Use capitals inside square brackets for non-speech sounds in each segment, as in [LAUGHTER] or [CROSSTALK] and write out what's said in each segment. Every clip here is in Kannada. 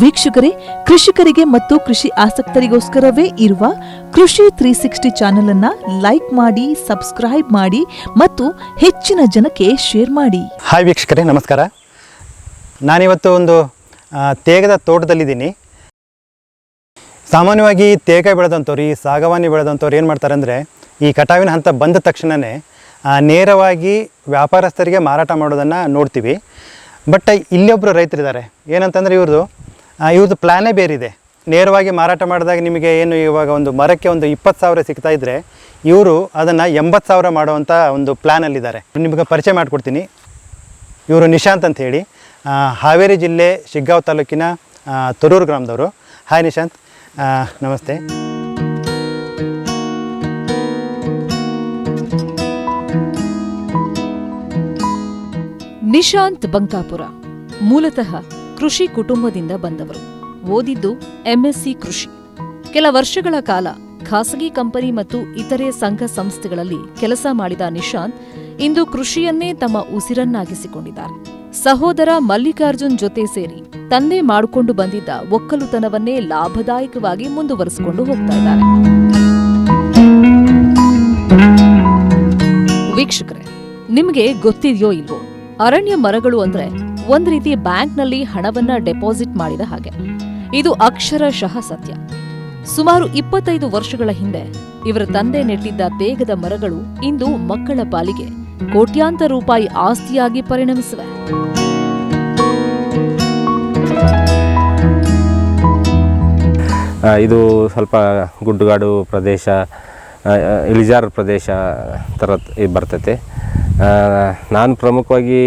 ವೀಕ್ಷಕರೇ, ಕೃಷಿಕರಿಗೆ ಮತ್ತು ಕೃಷಿ ಆಸಕ್ತರಿಗೋಸ್ಕರವೇ ಇರುವ ಕೃಷಿ ತ್ರೀ ಸಿಕ್ಸ್ಟಿ ಚಾನೆಲ್ ಅನ್ನ ಲೈಕ್ ಮಾಡಿ, ಸಬ್ಸ್ಕ್ರೈಬ್ ಮಾಡಿ ಮತ್ತು ಹೆಚ್ಚಿನ ಜನಕ್ಕೆ ಶೇರ್ ಮಾಡಿ. ಹಾಯ್ ವೀಕ್ಷಕರೇ, ನಮಸ್ಕಾರ. ನಾನಿವತ್ತು ಒಂದು ತೇಗದ ತೋಟದಲ್ಲಿದ್ದೀನಿ. ಸಾಮಾನ್ಯವಾಗಿ ತೇಗ ಬೆಳೆದಂಥವ್ರು, ಈ ಸಾಗವಾನಿ ಬೆಳೆದಂಥವ್ರು ಏನು ಮಾಡ್ತಾರೆ ಅಂದರೆ, ಈ ಕಟಾವಿನ ಹಂತ ಬಂದ ತಕ್ಷಣವೇ ನೇರವಾಗಿ ವ್ಯಾಪಾರಸ್ಥರಿಗೆ ಮಾರಾಟ ಮಾಡೋದನ್ನು ನೋಡ್ತೀವಿ. ಬಟ್ ಇಲ್ಲೊಬ್ಬರು ರೈತರಿದ್ದಾರೆ. ಏನಂತಂದರೆ ಇವ್ರದ್ದು ಇವ್ರದ್ದು ಪ್ಲ್ಯಾನೇ ಬೇರಿದೆ ನೇರವಾಗಿ ಮಾರಾಟ ಮಾಡಿದಾಗ ನಿಮಗೆ ಏನು ಇವಾಗ ಒಂದು ಮರಕ್ಕೆ ಒಂದು ಇಪ್ಪತ್ತು ಸಾವಿರ ಸಿಗ್ತಾ ಇದ್ದರೆ ಇವರು ಅದನ್ನು ಎಂಬತ್ತು ಸಾವಿರ ಮಾಡುವಂಥ ಒಂದು ಪ್ಲ್ಯಾನಲ್ಲಿದ್ದಾರೆ ನಿಮಗೆ ಪರಿಚಯ ಮಾಡಿಕೊಡ್ತೀನಿ. ಇವರು ನಿಶಾಂತ್ ಅಂತ ಹೇಳಿ. ಹಾವೇರಿ ಜಿಲ್ಲೆ ಶಿಗ್ಗಾಂವ್ ತಾಲೂಕಿನ ತರೂರು ಗ್ರಾಮದವರು. ಹಾಯ್ ನಿಶಾಂತ್. ನಮಸ್ತೆ. ನಿಶಾಂತ್ ಬಂಕಾಪುರ, ಮೂಲತಃ ಕೃಷಿ ಕುಟುಂಬದಿಂದ ಬಂದವರು. ಓದಿದ್ದು ಎಂಎಸ್ಸಿ ಕೃಷಿ. ಕೆಲ ವರ್ಷಗಳ ಕಾಲ ಖಾಸಗಿ ಕಂಪನಿ ಮತ್ತು ಇತರೆ ಸಂಘ ಸಂಸ್ಥೆಗಳಲ್ಲಿ ಕೆಲಸ ಮಾಡಿದ ನಿಶಾಂತ್ ಇಂದು ಕೃಷಿಯನ್ನೇ ತಮ್ಮ ಉಸಿರನ್ನಾಗಿಸಿಕೊಂಡಿದ್ದಾರೆ. ಸಹೋದರ ಮಲ್ಲಿಕಾರ್ಜುನ್ ಜೊತೆ ಸೇರಿ ತಂದೆ ಮಾಡಿಕೊಂಡು ಬಂದಿದ್ದ ಒಕ್ಕಲುತನವನ್ನೇ ಲಾಭದಾಯಕವಾಗಿ ಮುಂದುವರಿಸಿಕೊಂಡು ಹೋಗ್ತಾ ಇದ್ದಾರೆ. ವೀಕ್ಷಕರೇ, ನಿಮಗೆ ಗೊತ್ತಿದೆಯೋ ಇಲ್ವೋ? ಅರಣ್ಯ ಮರಗಳು ಅಂದ್ರೆ ಒಂದ್ ರೀತಿ ಬ್ಯಾಂಕ್ನಲ್ಲಿ ಹಣವನ್ನ ಡೆಪಾಸಿಟ್ ಮಾಡಿದ ಹಾಗೆ. ಇದು ಅಕ್ಷರಶಃ ಸತ್ಯ. ಸುಮಾರು ಇಪ್ಪತ್ತೈದು ವರ್ಷಗಳ ಹಿಂದೆ ಇವರ ತಂದೆ ನೆಟ್ಟಿದ್ದ ತೇಗದ ಮರಗಳು ಇಂದು ಮಕ್ಕಳ ಪಾಲಿಗೆ ಕೋಟ್ಯಾಂತರ ರೂಪಾಯಿ ಆಸ್ತಿಯಾಗಿ ಪರಿಣಮಿಸಿವೆ. ಇದು ಸ್ವಲ್ಪ ಗುಡ್ಡುಗಾಡು ಪ್ರದೇಶ ಇಳಿಜಾರು ಪ್ರದೇಶ ಥರ ಬರ್ತೈತೆ. ನಾನು ಪ್ರಮುಖವಾಗಿ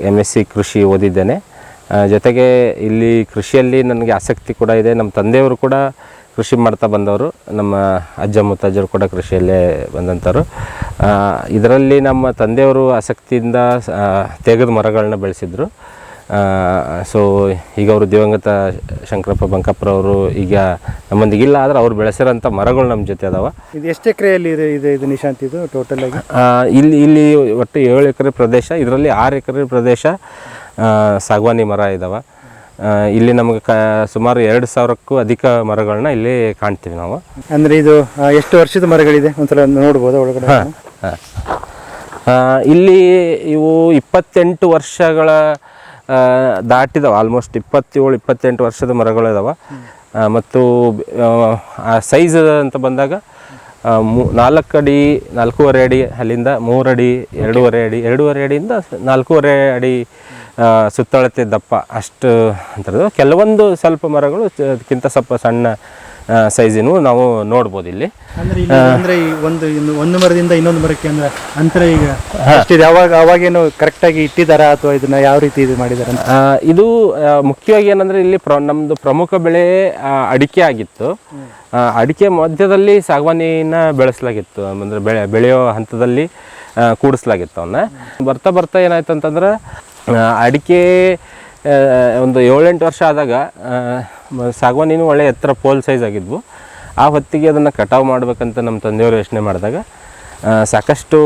ಎಂ ಎಸ್ ಸಿ ಕೃಷಿ ಓದಿದ್ದೇನೆ. ಜೊತೆಗೆ ಇಲ್ಲಿ ಕೃಷಿಯಲ್ಲಿ ನನಗೆ ಆಸಕ್ತಿ ಕೂಡ ಇದೆ. ನಮ್ಮ ತಂದೆಯವರು ಕೂಡ ಕೃಷಿ ಮಾಡ್ತಾ ಬಂದವರು. ನಮ್ಮ ಅಜ್ಜ ಮುತ್ತಜ್ಜರು ಕೂಡ ಕೃಷಿಯಲ್ಲೇ ಬಂದಂಥವ್ರು. ಇದರಲ್ಲಿ ನಮ್ಮ ತಂದೆಯವರು ಆಸಕ್ತಿಯಿಂದ ತೇಗದ ಮರಗಳನ್ನ ಬೆಳೆಸಿದ್ರು. ಸೊ ಈಗ ಅವರು ದಿವಂಗತ ಶಂಕರಪ್ಪ ಬಂಕಪ್ಪರವರು ಈಗ ನಮ್ಮೊಂದಿಗೆ ಇಲ್ಲ ಆದರೆ ಅವ್ರು ಬೆಳೆಸಿರೋಂಥ ಮರಗಳು ನಮ್ಮ ಜೊತೆ ಅದಾವ. ಇದು ಎಷ್ಟು ಎಕರೆಯಲ್ಲಿ ಇದೆ ಇದು ಇದು ನಿಶಾಂತ್ ಇದು ಟೋಟಲ್ ಆಗಿ? ಇಲ್ಲಿ ಇಲ್ಲಿ ಒಟ್ಟು ಏಳು ಎಕರೆ ಪ್ರದೇಶ ಇದರಲ್ಲಿ ಆರು ಎಕರೆ ಪ್ರದೇಶ ಸಾಗವಾನಿ ಮರ ಇದಾವ. ಇಲ್ಲಿ ನಮಗೆ ಕ ಸುಮಾರು ಎರಡು ಸಾವಿರಕ್ಕೂ ಅಧಿಕ ಮರಗಳನ್ನ ಇಲ್ಲಿ ಕಾಣ್ತೀವಿ ನಾವು. ಅಂದರೆ ಇದು ಎಷ್ಟು ವರ್ಷದ ಮರಗಳಿದೆ? ಒಂದ್ಸಲ ನೋಡ್ಬೋದು ಒಳಗಡೆ? ಹಾಂ ಇಲ್ಲಿ ಇವು ಇಪ್ಪತ್ತೆಂಟು ವರ್ಷಗಳ ದಾಟಿದಾವೆ ಆಲ್ಮೋಸ್ಟ್ ಇಪ್ಪತ್ತೇಳು, ಇಪ್ಪತ್ತೆಂಟು ವರ್ಷದ ಮರಗಳು ಇದಾವೆ ಮತ್ತು, ಆ ಸೈಜ್ ಅಂತ ಬಂದಾಗ ಮೂ- ನಾಲ್ಕು ಅಡಿ ನಾಲ್ಕೂವರೆ ಅಡಿ ಅಲ್ಲಿಂದ ಮೂರು ಅಡಿ ಎರಡೂವರೆ ಅಡಿ, ಎರಡೂವರೆ ಅಡಿಯಿಂದ ನಾಲ್ಕೂವರೆ ಅಡಿ ಸುತ್ತಳತೆ ದಪ್ಪ. ಅಷ್ಟು ಅಂತ ಕೆಲವೊಂದು ಸ್ವಲ್ಪ ಮರಗಳು, ಅದಕ್ಕಿಂತ ಸ್ವಲ್ಪ ಸಣ್ಣ ಸೈಜಿನೂ ನಾವು ನೋಡ್ಬೋದು ಇಲ್ಲಿ. ಅಂದ್ರೆ ಅಂದರೆ ಈ ಒಂದು ಇನ್ನು ಒಂದು ಮರದಿಂದ ಇನ್ನೊಂದು ಮರಕ್ಕೆ ಅಂದ್ರೆ ಅಂತರ ಈಗ ಯಾವಾಗ ಅವಾಗ ಅವಾಗೇನು ಕರೆಕ್ಟಾಗಿ ಇಟ್ಟಿದಾರ ಅಥವಾ ಇದನ್ನ ಯಾವ ರೀತಿ ಇದು ಅಂತ? ಆ, ಇದು ಆ, ಮುಖ್ಯವಾಗಿ ಏನಂದ್ರೆ ಇಲ್ಲಿ ನಮ್ದು ನಮ್ಮದು ಪ್ರಮುಖ ಬೆಳೆ ಆ, ಅಡಿಕೆ ಆಗಿತ್ತು. ಆ, ಅಡಿಕೆ ಮಧ್ಯದಲ್ಲಿ ಸಾಗವಾನಿನ ಬೆಳೆಸಲಾಗಿತ್ತು. ಅಂದ್ರೆ ಬೆಳೆ ಬೆಳೆಯೋ ಹಂತದಲ್ಲಿ ಆ, ಕೂಡಿಸ್ಲಾಗಿತ್ತು ಅವನ್ನ. ಬರ್ತಾ ಬರ್ತಾ ಏನಾಯ್ತು ಅಂತಂದ್ರೆ ಆ, ಅಡಿಕೆ ಒಂದು ಏಳೆಂಟು ವರ್ಷ ಆದಾಗ ಸಾಗವಾನಿನ ಒಳ್ಳೆ ಎತ್ತರ ಪೋಲ್ ಸೈಜ್ ಆಗಿದ್ವು. ಆ ಹೊತ್ತಿಗೆ ಅದನ್ನು ಕಟಾವು ಮಾಡಬೇಕಂತ ನಮ್ಮ ತಂದೆಯವರು ಯೋಚನೆ ಮಾಡಿದಾಗ ಸಾಕಷ್ಟು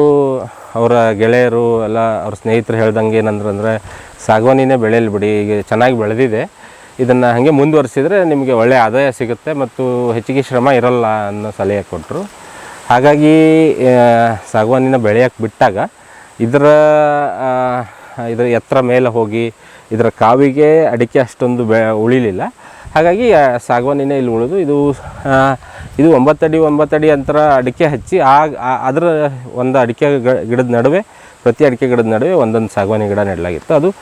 ಅವರ ಗೆಳೆಯರು ಎಲ್ಲ ಅವ್ರ ಸ್ನೇಹಿತರು ಹೇಳ್ದಂಗೆ ಏನಂದ್ರೆ ಅಂದರೆ, ಸಾಗವಾನಿನೇ ಬೆಳೆಯಲಿ ಬಿಡಿ, ಈಗ ಚೆನ್ನಾಗಿ ಬೆಳೆದಿದೆ. ಇದನ್ನು ಹಾಗೆ ಮುಂದುವರಿಸಿದರೆ ನಿಮಗೆ ಒಳ್ಳೆಯ ಆದಾಯ ಸಿಗುತ್ತೆ ಮತ್ತು ಹೆಚ್ಚಿಗೆ ಶ್ರಮ ಇರಲ್ಲ ಅನ್ನೋ ಸಲಹೆ ಕೊಟ್ಟರು ಹಾಗಾಗಿ ಸಾಗವಾನಿನ ಬೆಳೆಯೋಕ್ಕೆ ಬಿಟ್ಟಾಗ, ಇದರ ಇದರ ಎತ್ತರ ಮೇಲೆ ಹೋಗಿ ಇದರ ಕಾವಿಗೆ ಅಡಿಕೆ ಅಷ್ಟೊಂದು ಬೆ ಉಳಿಲಿಲ್ಲ. ಹಾಗಾಗಿ ಸಾಗವಾನಿನೇ ಇಲ್ಲಿ ಉಳಿದು ಇದು ಇದು ಒಂಬತ್ತಡಿ ಒಂಬತ್ತಡಿ ಅಂತರ ಅಡಿಕೆ ಹಚ್ಚಿ, ಆ- ಅದರ ಒಂದು ಅಡಿಕೆ ಗಿಡದ ನಡುವೆ, ಪ್ರತಿ ಅಡಿಕೆ ಗಿಡದ ನಡುವೆ ಒಂದೊಂದು ಸಾಗವಾನಿ ಗಿಡ ನೆಡಲಾಗಿತ್ತು. ಅದು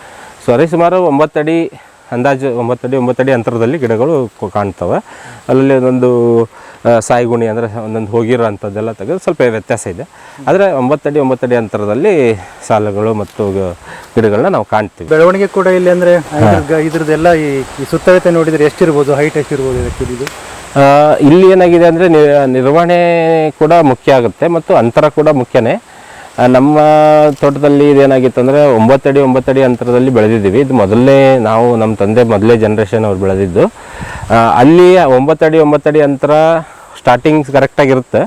ಸರಿ ಸುಮಾರು ಒಂಬತ್ತಡಿ ಅಂದಾಜು ಒಂಬತ್ತಡಿ ಒಂಬತ್ತಡಿ ಅಂತರದಲ್ಲಿ ಗಿಡಗಳು ಕಾಣ್ತವೆ. ಅಲ್ಲಿ ಒಂದೊಂದು ಸಾಯಿಗುಣಿ ಅಂದರೆ ಒಂದೊಂದು ಹೋಗಿರೋ ಅಂಥದ್ದೆಲ್ಲ ತೆಗೆದು ಸ್ವಲ್ಪ ವ್ಯತ್ಯಾಸ ಇದೆ. ಆದರೆ ಒಂಬತ್ತಡಿ ಒಂಬತ್ತಡಿ ಅಂತರದಲ್ಲಿ ಸಾಲುಗಳು ಮತ್ತು ಗಿಡಗಳನ್ನ ನಾವು ಕಾಣ್ತೀವಿ. ಬೆಳವಣಿಗೆ ಕೂಡ ಇಲ್ಲಿ ಅಂದರೆ ಇದ್ರದ್ದು- ಇದ್ರದ್ದೆಲ್ಲ ಈ ಸುತ್ತವತೆ ಸುತ್ತಳತೆ ನೋಡಿದರೆ ಎಷ್ಟಿರ್ಬೋದು ಹೈಟ್ ಎಷ್ಟಿರ್ಬೋದು ಇದಕ್ಕೆ ಇದು ಇಲ್ಲಿ ಏನಾಗಿದೆ ಅಂದರೆ ನಿರ್ವಹಣೆ ಕೂಡ ಮುಖ್ಯ ಆಗುತ್ತೆ ಮತ್ತು ಅಂತರ ಕೂಡ ಮುಖ್ಯನೇ. ನಮ್ಮ ತೋಟದಲ್ಲಿ ಇದೇನಾಗಿತ್ತು ಅಂದರೆ ಒಂಬತ್ತಡಿ ಒಂಬತ್ತಡಿ ಅಂತರದಲ್ಲಿ ಬೆಳೆದಿದ್ದೀವಿ. ಇದು ಮೊದಲನೇ ನಾವು ನಮ್ಮ ತಂದೆ ಮೊದಲೇ ಜನ್ರೇಷನ್ ಅವ್ರು ಬೆಳೆದಿದ್ದು. ಅಲ್ಲಿ ಒಂಬತ್ತಡಿ ಒಂಬತ್ತಡಿ ಅಂತರ ಸ್ಟಾರ್ಟಿಂಗ್ ಕರೆಕ್ಟಾಗಿರುತ್ತೆ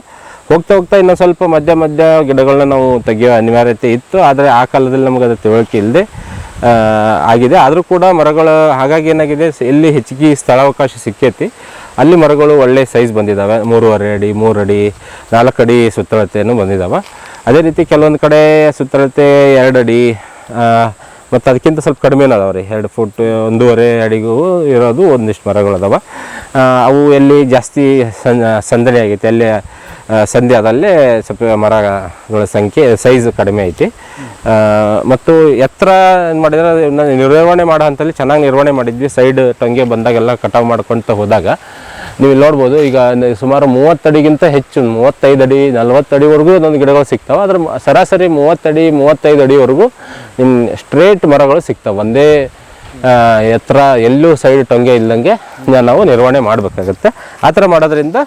ಹೋಗ್ತಾ ಹೋಗ್ತಾ ಇನ್ನೂ ಸ್ವಲ್ಪ ಮಧ್ಯ ಮಧ್ಯ ಗಿಡಗಳನ್ನ ನಾವು ತೆಗೆಯೋ ಅನಿವಾರ್ಯತೆ ಇತ್ತು. ಆದರೆ ಆ ಕಾಲದಲ್ಲಿ ನಮಗೆ ಅದು ತಿಳುವಳಿಕೆ ಇಲ್ಲದೆ ಆಗಿದೆ. ಆದರೂ ಕೂಡ ಮರಗಳು, ಹಾಗಾಗಿ ಏನಾಗಿದೆ ಎಲ್ಲಿ ಹೆಚ್ಚಿಗೆ ಸ್ಥಳಾವಕಾಶ ಸಿಕ್ಕೈತಿ. ಅಲ್ಲಿ ಮರಗಳು ಒಳ್ಳೆ ಸೈಜ್ ಬಂದಿದ್ದಾವೆ ಮೂರುವರೆ ಅಡಿ ಮೂರು ಅಡಿ ನಾಲ್ಕು ಅಡಿ ಸುತ್ತಳತೆಯನ್ನು ಬಂದಿದ್ದಾವೆ ಅದೇ ರೀತಿ ಕೆಲವೊಂದು ಕಡೆ ಸುತ್ತಳತೆ ಎರಡು ಅಡಿ ಮತ್ತು ಅದಕ್ಕಿಂತ ಸ್ವಲ್ಪ ಕಡಿಮೆ ಅದಾವೆ ರೀ ಎರಡು ಫುಟ್, ಒಂದೂವರೆ ಅಡಿಗೂ ಇರೋದು ಒಂದಿಷ್ಟು ಮರಗಳು ಅದಾವೆ. ಅವು ಎಲ್ಲಿ ಜಾಸ್ತಿ ಸಂದಣಿ ಆಗೈತೆ ಅಲ್ಲಿ ಸಂಧಿ ಆದಲ್ಲೇ ಸ್ವಲ್ಪ ಮರಗಳ ಸಂಖ್ಯೆ, ಸೈಜ್ ಕಡಿಮೆ ಐತಿ. ಮತ್ತು ಎತ್ತರ ಏನು ಮಾಡಿದ್ರೆ ನಾನು ನಿರ್ವಹಣೆ ಮಾಡೋ ಹಂತಲ್ಲಿ ಚೆನ್ನಾಗಿ ನಿರ್ವಹಣೆ ಮಾಡಿದ್ವಿ. ಸೈಡ್ ಟೊಂಗೆ ಬಂದಾಗೆಲ್ಲ ಕಟಾವು ಮಾಡ್ಕೊತ ಹೋದಾಗ. ನೀವು ಇಲ್ಲಿ ನೋಡ್ಬೋದು ಈಗ ಸುಮಾರು ಮೂವತ್ತಡಿಗಿಂತ ಹೆಚ್ಚು ಮೂವತ್ತೈದು ಅಡಿ ನಲ್ವತ್ತು ಅಡಿವರೆಗೂ ಒಂದೊಂದು ಗಿಡಗಳು ಸಿಗ್ತಾವೆ. ಅದ್ರ ಸರಾಸರಿ ಮೂವತ್ತಡಿ ಮೂವತ್ತೈದು ಅಡಿವರೆಗೂ ನಿಮ್ಮ ಸ್ಟ್ರೇಟ್ ಮರಗಳು ಸಿಗ್ತಾವೆ. ಒಂದೇ ಎತ್ತರ ಎಲ್ಲೂ ಸೈಡ್ ಟೊಂಗೆ ಇಲ್ಲದಂಗೆ ನಾವು ನಿರ್ವಹಣೆ ಮಾಡಬೇಕಾಗುತ್ತೆ. ಆ ಥರ ಮಾಡೋದ್ರಿಂದ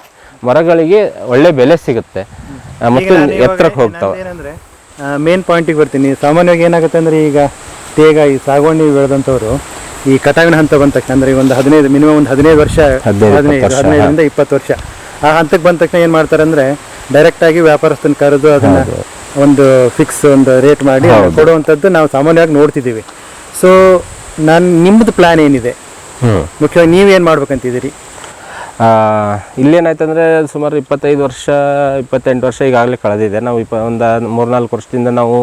ಮರಗಳಿಗೆ ಒಳ್ಳೆ ಬೆಲೆ ಸಿಗುತ್ತೆ. ಮತ್ತು ಎತ್ತರಕ್ಕೆ ಹೋಗ್ತಾವೆ. ಮೇನ್ ಪಾಯಿಂಟಿಗೆ ಬರ್ತೀನಿ. ಸಾಮಾನ್ಯವಾಗಿ ಏನಾಗುತ್ತೆ ಅಂದ್ರೆ ಈಗ ತೇಗ ಈ ಸಾಗುವಣಿ ಬೆಳೆದಂಥವ್ರು ಈ ಕಟಾವಿನ ಹಂತ ಬಂದ ತಕ್ಷಣ ಅಂದ್ರೆ ಒಂದು ಹದಿನೈದು ಮಿನಿಮಮ್ ಒಂದು ಹದಿನೈದು ವರ್ಷ ಹದಿನೈದು, ಹದಿನೈದರಿಂದ ಇಪ್ಪತ್ತು ವರ್ಷ. ಆ ಹಂತಕ್ಕೆ ಬಂದ ತಕ್ಷಣ ಏನು ಮಾಡ್ತಾರೆ ಅಂದ್ರೆ ಡೈರೆಕ್ಟ್ ಆಗಿ ವ್ಯಾಪಾರಸ್ಥನ ಕರೆದು ಅದನ್ನ ಒಂದು ಫಿಕ್ಸ್ ಒಂದು ರೇಟ್ ಮಾಡಿ ಕೊಡುವಂಥದ್ದು ನಾವು ಸಾಮಾನ್ಯವಾಗಿ ನೋಡ್ತಿದ್ದೀವಿ. ಸೊ ನಾನು ನಿಮ್ಮದು ಪ್ಲಾನ್ ಏನಿದೆ? ಮುಖ್ಯವಾಗಿ ನೀವೇನು ಮಾಡ್ಬೇಕಂತಿದ್ದೀರಿ? ಆ, ಇಲ್ಲೇನಾಯ್ತಂದ್ರೆ ಸುಮಾರು ಇಪ್ಪತ್ತೈದು ವರ್ಷ ಇಪ್ಪತ್ತೆಂಟು ವರ್ಷ ಈಗಾಗಲೇ ಕಳೆದಿದೆ. ನಾವು ಇಪ್ಪ ಒಂದು ಮೂರ್ನಾಲ್ಕು ವರ್ಷದಿಂದ ನಾವು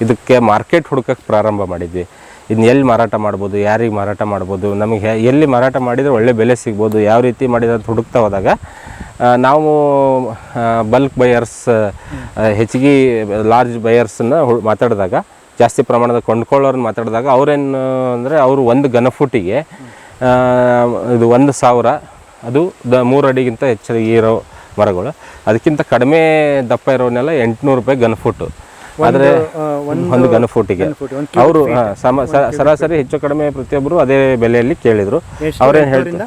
ಇದಕ್ಕೆ ಮಾರ್ಕೆಟ್ ಹುಡುಕಕ್ಕೆ ಪ್ರಾರಂಭ ಮಾಡಿದ್ವಿ. ಇದನ್ನ ಎಲ್ಲಿ ಮಾರಾಟ ಮಾಡ್ಬೋದು, ಯಾರಿಗೆ ಮಾರಾಟ ಮಾಡ್ಬೋದು, ನಮಗೆ ಎಲ್ಲಿ ಮಾರಾಟ ಮಾಡಿದರೆ ಒಳ್ಳೆ ಬೆಲೆ ಸಿಗ್ಬೋದು, ಯಾವ ರೀತಿ ಮಾಡಿದ ಹುಡುಕ್ತಾ ಹೋದಾಗ ನಾವು ಬಲ್ಕ್ ಬಯರ್ಸ್ ಹೆಚ್ಚಿಗೆ ಲಾರ್ಜ್ ಬಯರ್ಸನ್ನು ಮಾತಾಡಿದಾಗ, ಜಾಸ್ತಿ ಪ್ರಮಾಣದ ಕೊಂಡ್ಕೊಳ್ಳೋರನ್ನ ಮಾತಾಡಿದಾಗ, ಅವರೇನು ಅಂದರೆ ಅವರು ಒಂದು ಘನಫುಟಿಗೆ ಇದು ಒಂದು ಸಾವಿರ, ಅದು ದ, ಮೂರು ಅಡಿಗಿಂತ ಹೆಚ್ಚಿಗೆ ಇರೋ ಮರಗಳು. ಅದಕ್ಕಿಂತ ಕಡಿಮೆ ದಪ್ಪ ಇರೋನೆಲ್ಲ ಎಂಟುನೂರು ರೂಪಾಯಿ ಗನ್ಫುಟ್ ಆದರೆ ಒಂದು ಗನ್ಫುಟಿಗೆ ಅವರು ಸಮ ಸ- ಸರಾಸರಿ ಹೆಚ್ಚು ಕಡಿಮೆ ಪ್ರತಿಯೊಬ್ಬರು ಅದೇ ಬೆಲೆಯಲ್ಲಿ ಕೇಳಿದ್ರು. ಅವ್ರೇನು ಹೇಳ್ತಾರೆ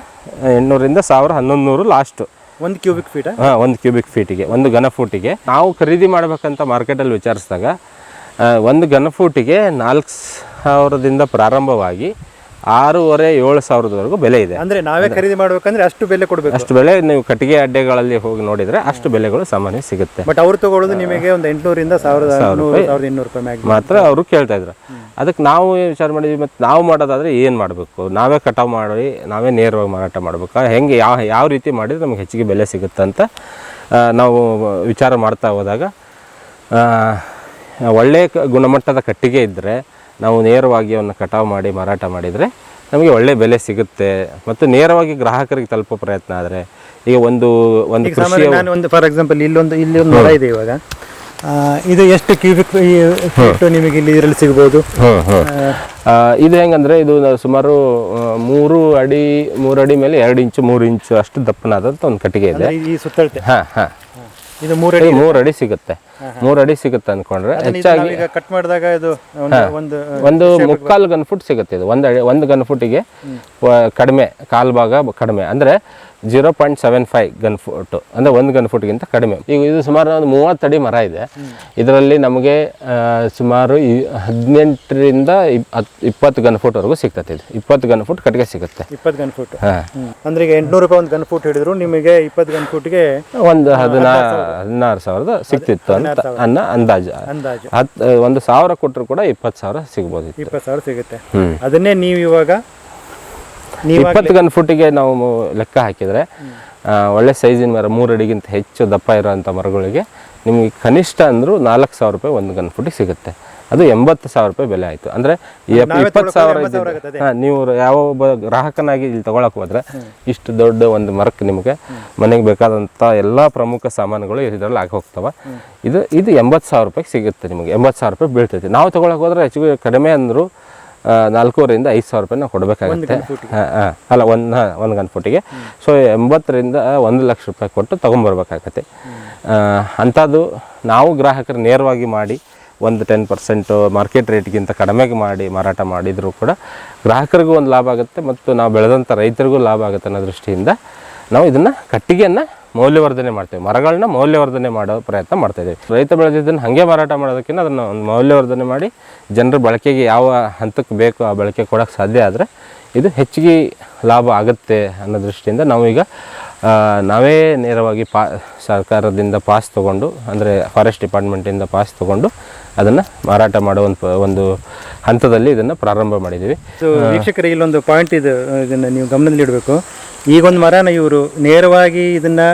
ಎಂಟುನೂರಿಂದ? ಸಾವಿರ ಹನ್ನೊಂದು ನೂರು ಲಾಸ್ಟ್ ಒಂದು ಕ್ಯೂಬಿಕ್ ಫೀಟ್ ಹಾಂ ಒಂದು ಕ್ಯೂಬಿಕ್ ಫೀಟಿಗೆ ಒಂದು ಘನ ಫೂಟಿಗೆ. ನಾವು ಖರೀದಿ ಮಾಡ್ಬೇಕಂತ ಮಾರ್ಕೆಟಲ್ಲಿ ವಿಚಾರಿಸಿದಾಗ ಒಂದು ಘನ ಫೂಟಿಗೆ ನಾಲ್ಕು ಸಾವಿರದಿಂದ ಪ್ರಾರಂಭವಾಗಿ ಆರೂವರೆ ಏಳು ಸಾವಿರದವರೆಗೂ ಬೆಲೆ ಇದೆ. ಅಂದ್ರೆ ನಾವೇ ಖರೀದಿ ಮಾಡ್ಬೇಕಂದ್ರೆ ಅಷ್ಟು ಬೆಲೆ ಕೊಡಬೇಕು. ಅಷ್ಟು ಬೆಲೆ ನೀವು ಕಟ್ಟಿಗೆ ಅಡ್ಡೆಗಳಲ್ಲಿ ಹೋಗಿ ನೋಡಿದರೆ ಅಷ್ಟು ಬೆಲೆಗಳು ಸಾಮಾನ್ಯ ಸಿಗುತ್ತೆ. ಬಟ್ ಅವ್ರು ತಗೊಳ್ಳೋದು ನಿಮಗೆ ಒಂದು ಎಂಟುನೂರಿಂದ ಸಾವಿರದ ನೂರು ಸಾವಿರದ ಇನ್ನೂರು ರೂಪಾಯಿ ಮಾತ್ರ ಅವರು ಕೇಳ್ತಾ ಇದ್ರು. ಅದಕ್ಕೆ ನಾವು ವಿಚಾರ ಮಾಡಿದ್ವಿ ಮತ್ತು ನಾವು ಮಾಡೋದಾದ್ರೆ ಏನು ಮಾಡಬೇಕು? ನಾವೇ ಕಟಾವು ಮಾಡಿ ನಾವೇ ನೇರವಾಗಿ ಮಾರಾಟ ಮಾಡಬೇಕಾ. ಹೆಂಗೆ ಯಾವ ಯಾವ ರೀತಿ ಮಾಡಿದ್ರೆ ನಮ್ಗೆ ಹೆಚ್ಚಿಗೆ ಬೆಲೆ ಸಿಗುತ್ತೆ ಅಂತ ನಾವು ವಿಚಾರ ಮಾಡ್ತಾ ಹೋದಾಗ ಒಳ್ಳೆಯ ಗುಣಮಟ್ಟದ ಕಟ್ಟಿಗೆ ಇದ್ದರೆ ನಾವು ನೇರವಾಗಿ ಅವನ್ನ ಕಟಾವು ಮಾಡಿ ಮಾರಾಟ ಮಾಡಿದರೆ ನಮಗೆ ಒಳ್ಳೆ ಬೆಲೆ ಸಿಗುತ್ತೆ. ಮತ್ತು ನೇರವಾಗಿ ಗ್ರಾಹಕರಿಗೆ ತಲುಪೋ ಪ್ರಯತ್ನ ಆದರೆ ಈಗ ಒಂದು ಒಂದು ಕೃಷಿ ನಾನು ಒಂದು ಫಾರ್ ಎಕ್ಸಾಂಪಲ್ ಇಲ್ಲೊಂದು ಇಲ್ಲಿ ಒಂದು ಮರ ಇದೆ ಇವಾಗ. ಇದು ಎಷ್ಟು ಕ್ಯೂಬಿಕ್ ಫೀಟ್ ನಿಮಗೆ ಇಲ್ಲಿ ಇದರಲ್ಲಿ ಸಿಗ್ಬೋದು. ಇದು ಹೆಂಗಂದ್ರೆ ಇದು ಸುಮಾರು ಮೂರು ಅಡಿ ಮೂರು ಅಡಿ ಮೇಲೆ ಎರಡು ಇಂಚು ಮೂರು ಇಂಚು ಅಷ್ಟು ದಪ್ಪನಾದಂಥ ಒಂದು ಕಟ್ಟಿಗೆ ಇದೆ. ಈ ಸುತ್ತಳತೆ. ಹಾ ಹಾ. ಇದು ಮೂರು ಅಡಿ ಮೂರು ಅಡಿ ಸಿಗುತ್ತೆ. ಮೂರು ಅಡಿ ಸಿಗುತ್ತೆ ಅನ್ಕೊಂಡ್ರೆ ಹೆಚ್ಚಾಗಿ ಈಗ ಕಟ್ ಮಾಡಿದಾಗ ಇದು ಒಂದು ಒಂದು ಮುಕ್ಕಾಲು ಗನ್ ಫುಟ್ ಸಿಗುತ್ತೆ ಇದು. ಒಂದು ಅಡಿ ಒಂದು ಗನ್ ಫುಟಿಗೆ ಕಡಿಮೆ ಕಾಲು ಭಾಗ ಕಡಿಮೆ. ಅಂದರೆ ಜೀರೋ ಪಾಯಿಂಟ್ ಸೆವೆನ್ ಫೈವ್ ಗನ್ ಫುಟ್ ಅಂದರೆ ಒಂದು ಗನ್ ಫುಟ್ಗಿಂತ ಕಡಿಮೆ. ಈಗ ಇದು ಸುಮಾರು ಒಂದು ಮೂವತ್ತು ಅಡಿ ಮರ ಇದೆ. ಇದರಲ್ಲಿ ನಮಗೆ ಸುಮಾರು ಹದಿನೆಂಟರಿಂದ ಇಪ್ಪತ್ತು ಗನ್ ಫುಟ್ವರೆಗೂ ಸಿಗ್ತದೆ ಇದು. ಇಪ್ಪತ್ತು ಗನ್ ಫುಟ್ ಕಟ್ಟಿಗೆ ಸಿಗುತ್ತೆ. ಇಪ್ಪತ್ತು ಗನ್ ಫುಟ್. ಹಾಂ. ಅಂದ್ರೆ ಈಗ ಎಂಟ್ನೂರು ರೂಪಾಯಿ ಒಂದು ಗನ್ ಫುಟ್ ಹಿಡಿದ್ರು ನಿಮಗೆ ಇಪ್ಪತ್ತು ಗನ್ ಫುಟ್ಗೆ ಒಂದು ಹದಿನಾರು ಹದಿನಾರು ಸಾವಿರದ ಸಿಕ್ತಿತ್ತು ಅಂತ ಅನ್ನ ಅಂದಾಜು. ಅಂದಾಜು. ಹತ್ತು ಒಂದು ಸಾವಿರ ಕೊಟ್ಟರು ಕೂಡ ಇಪ್ಪತ್ತು ಸಾವಿರ ಸಿಗ್ಬೋದು ಇಪ್ಪತ್ತು ಸಾವಿರ ಸಿಗುತ್ತೆ. ಅದನ್ನೇ ನೀವು ಇವಾಗ ಇಪ್ಪತ್ತು ಗನ್ ಫುಟ್ಗೆ ನಾವು ಲೆಕ್ಕ ಹಾಕಿದರೆ ಒಳ್ಳೆ ಸೈಜಿನ ಮರ ಮೂರು ಅಡಿಗಿಂತ ಹೆಚ್ಚು ದಪ್ಪ ಇರೋವಂಥ ಮರಗಳಿಗೆ ನಿಮಗೆ ಕನಿಷ್ಠ ಅಂದರೂ ನಾಲ್ಕು ಸಾವಿರ ರೂಪಾಯಿ ಒಂದು ಗನ್ ಫುಟಿಗೆ ಸಿಗುತ್ತೆ. ಅದು ಎಂಬತ್ತು ಸಾವಿರ ರೂಪಾಯಿ ಬೆಲೆ ಆಯಿತು. ಅಂದರೆ ಇಪ್ಪತ್ತು ಸಾವಿರ ಇದ್ದರೆ ಹಾ, ನೀವು ಯಾವ ಒಬ್ಬ ಗ್ರಾಹಕನಾಗಿ ಇಲ್ಲಿ ತೊಗೊಳಕ್ಕೆ ಹೋದರೆ ಇಷ್ಟು ದೊಡ್ಡ ಒಂದು ಮರಕ್ಕೆ ನಿಮಗೆ ಮನೆಗೆ ಬೇಕಾದಂಥ ಎಲ್ಲ ಪ್ರಮುಖ ಸಾಮಾನುಗಳು ಇದರಲ್ಲಿ ಆಗಿ ಹೋಗ್ತವೆ. ಇದು ಇದು ಎಂಬತ್ತು ಸಾವಿರ ರೂಪಾಯಿಗೆ ಸಿಗುತ್ತೆ ನಿಮಗೆ. ಎಂಬತ್ತು ಸಾವಿರ ರೂಪಾಯಿ ಬೀಳ್ತೈತಿ. ನಾವು ತೊಗೊಳಕ್ಕೆ ಹೋದರೆ ಹೆಚ್ಚು ಕಡಿಮೆ ಅಂದರೂ ನಾಲ್ಕೂವರೆಯಿಂದ ಐದು ಸಾವಿರ ರೂಪಾಯಿ ನಾವು ಕೊಡಬೇಕಾಗುತ್ತೆ ಅಲ್ಲ ಒಂದು ಹಾಂ ಒಂದು ಗನ್ ಫುಟಿಗೆ. ಸೊ ಎಂಬತ್ತರಿಂದ ಒಂದು ಲಕ್ಷ ರೂಪಾಯಿ ಕೊಟ್ಟು ತೊಗೊಂಬರ್ಬೇಕಾಗತ್ತೆ. ಅಂಥದ್ದು ನಾವು ಗ್ರಾಹಕರು ನೇರವಾಗಿ ಮಾಡಿ ಒಂದು ಟೆನ್ ಪರ್ಸೆಂಟು ಮಾರ್ಕೆಟ್ ರೇಟ್ಗಿಂತ ಕಡಿಮೆಗೆ ಮಾಡಿ ಮಾರಾಟ ಮಾಡಿದರೂ ಕೂಡ ಗ್ರಾಹಕರಿಗೂ ಒಂದು ಲಾಭ ಆಗುತ್ತೆ ಮತ್ತು ನಾವು ಬೆಳೆದಂಥ ರೈತರಿಗೂ ಲಾಭ ಆಗುತ್ತೆ ಅನ್ನೋ ದೃಷ್ಟಿಯಿಂದ ನಾವು ಇದನ್ನು ಕಟ್ಟಿಗೆಯನ್ನು ಮೌಲ್ಯವರ್ಧನೆ ಮಾಡ್ತೇವೆ. ಮರಗಳನ್ನ ಮೌಲ್ಯವರ್ಧನೆ ಮಾಡೋ ಪ್ರಯತ್ನ ಮಾಡ್ತಾ ಇದ್ದೀವಿ. ರೈತ ಬೆಳೆದಿದ್ದನ್ನು ಹಾಗೆ ಮಾರಾಟ ಮಾಡೋದಕ್ಕಿಂತ ಅದನ್ನು ಒಂದು ಮೌಲ್ಯವರ್ಧನೆ ಮಾಡಿ ಜನರ ಬಳಕೆಗೆ ಯಾವ ಹಂತಕ್ಕೆ ಬೇಕು ಆ ಬಳಕೆ ಕೊಡೋಕ್ಕೆ ಸಾಧ್ಯ ಆದರೆ ಇದು ಹೆಚ್ಚಿಗೆ ಲಾಭ ಆಗುತ್ತೆ ಅನ್ನೋ ದೃಷ್ಟಿಯಿಂದ ನಾವೀಗ ನಾವೇ ನೇರವಾಗಿ ಪಾ ಸರ್ಕಾರದಿಂದ ಪಾಸ್ ತೊಗೊಂಡು ಅಂದರೆ ಫಾರೆಸ್ಟ್ ಡಿಪಾರ್ಟ್ಮೆಂಟಿಂದ ಪಾಸ್ ತೊಗೊಂಡು ಅದನ್ನು ಮಾರಾಟ ಮಾಡೋ ಒಂದು ಒಂದು ಹಂತದಲ್ಲಿ ಇದನ್ನು ಪ್ರಾರಂಭ ಮಾಡಿದ್ದೀವಿ. ಸೊ ವೀಕ್ಷಕರಿಗೆ ಇಲ್ಲೊಂದು ಪಾಯಿಂಟ್ ಇದು ಇದನ್ನು ನೀವು ಗಮನದಲ್ಲಿ ಇಡಬೇಕು ಈಗೊಂದು ಮರನ ಇವರು ನೇರವಾಗಿ ಇದನ್ನು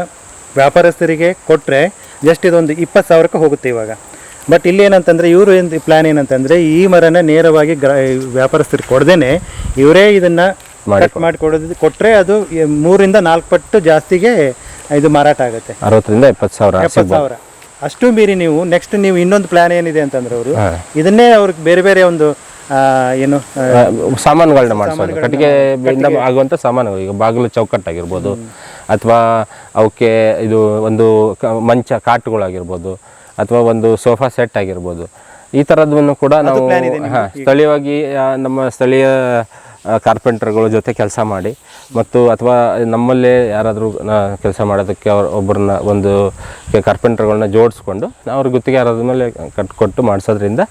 ವ್ಯಾಪಾರಸ್ಥರಿಗೆ ಕೊಟ್ಟರೆ ಜಸ್ಟ್ ಇದೊಂದು ಇಪ್ಪತ್ತು ಸಾವಿರಕ್ಕೆ ಹೋಗುತ್ತೆ ಇವಾಗ. ಬಟ್ ಇಲ್ಲಿ ಏನಂತಂದರೆ ಇವರು ಏನು ಪ್ಲ್ಯಾನ್ ಏನಂತಂದರೆ ಈ ಮರನ ನೇರವಾಗಿ ಗ್ರಾ ವ್ಯಾಪಾರಸ್ಥರಿಗೆ ಕೊಡ್ದೇನೆ ಇವರೇ ಇದನ್ನು ಕಟ್ ಮಾಡಿ ಕೊಡೋದು ಕೊಟ್ಟರೆ ಅದು ಮೂರಿಂದ ನಾಲ್ಕು ಪಟ್ಟು ಜಾಸ್ತಿಗೆ ಇದು ಮಾರಾಟ ಆಗುತ್ತೆ. ಅರವತ್ತರಿಂದ ಎಪ್ಪತ್ತು ಸಾವಿರ ಎಪ್ಪತ್ತು ಸಾವಿರ. ಅಷ್ಟು ಮೀರಿ ನೀವು ನೆಕ್ಸ್ಟ್ ನೀವು ಇನ್ನೊಂದು ಪ್ಲಾನ್ ಏನಿದೆ ಅಂತಂದ್ರೆ ಅವರು ಇದನ್ನೇ ಅವ್ರಿಗೆ ಬೇರೆ ಬೇರೆ ಒಂದು ಏನು ಸಾಮಾನುಗಳನ್ನ ಮಾಡಿಸೋದು. ಕಟ್ಟಿಗೆ ಇಂದ ಆಗುವಂಥ ಸಾಮಾನು ಈಗ ಬಾಗಿಲು ಚೌಕಟ್ಟಾಗಿರ್ಬೋದು ಅಥವಾ ಅವಕ್ಕೆ ಇದು ಒಂದು ಮಂಚ ಕಾಟುಗಳಾಗಿರ್ಬೋದು ಅಥವಾ ಒಂದು ಸೋಫಾ ಸೆಟ್ ಆಗಿರ್ಬೋದು ಈ ಥರದ್ದನ್ನು ಕೂಡ ನಾವು ಹಾಂ ಸ್ಥಳೀಯವಾಗಿ ನಮ್ಮ ಸ್ಥಳೀಯ ಕಾರ್ಪೆಂಟರ್ಗಳ ಜೊತೆ ಕೆಲಸ ಮಾಡಿ ಮತ್ತು ಅಥವಾ ನಮ್ಮಲ್ಲೇ ಯಾರಾದರೂ ಕೆಲಸ ಮಾಡೋದಕ್ಕೆ ಅವ್ರ ಒಬ್ಬರನ್ನ ಒಂದು ಕಾರ್ಪೆಂಟ್ರ್ಗಳನ್ನ ಜೋಡಿಸ್ಕೊಂಡು ಅವ್ರ ಗುತ್ತಿಗೆ ಯಾರಾದ್ರ ಮೇಲೆ ಕಟ್ಕೊಟ್ಟು ಮಾಡಿಸೋದ್ರಿಂದ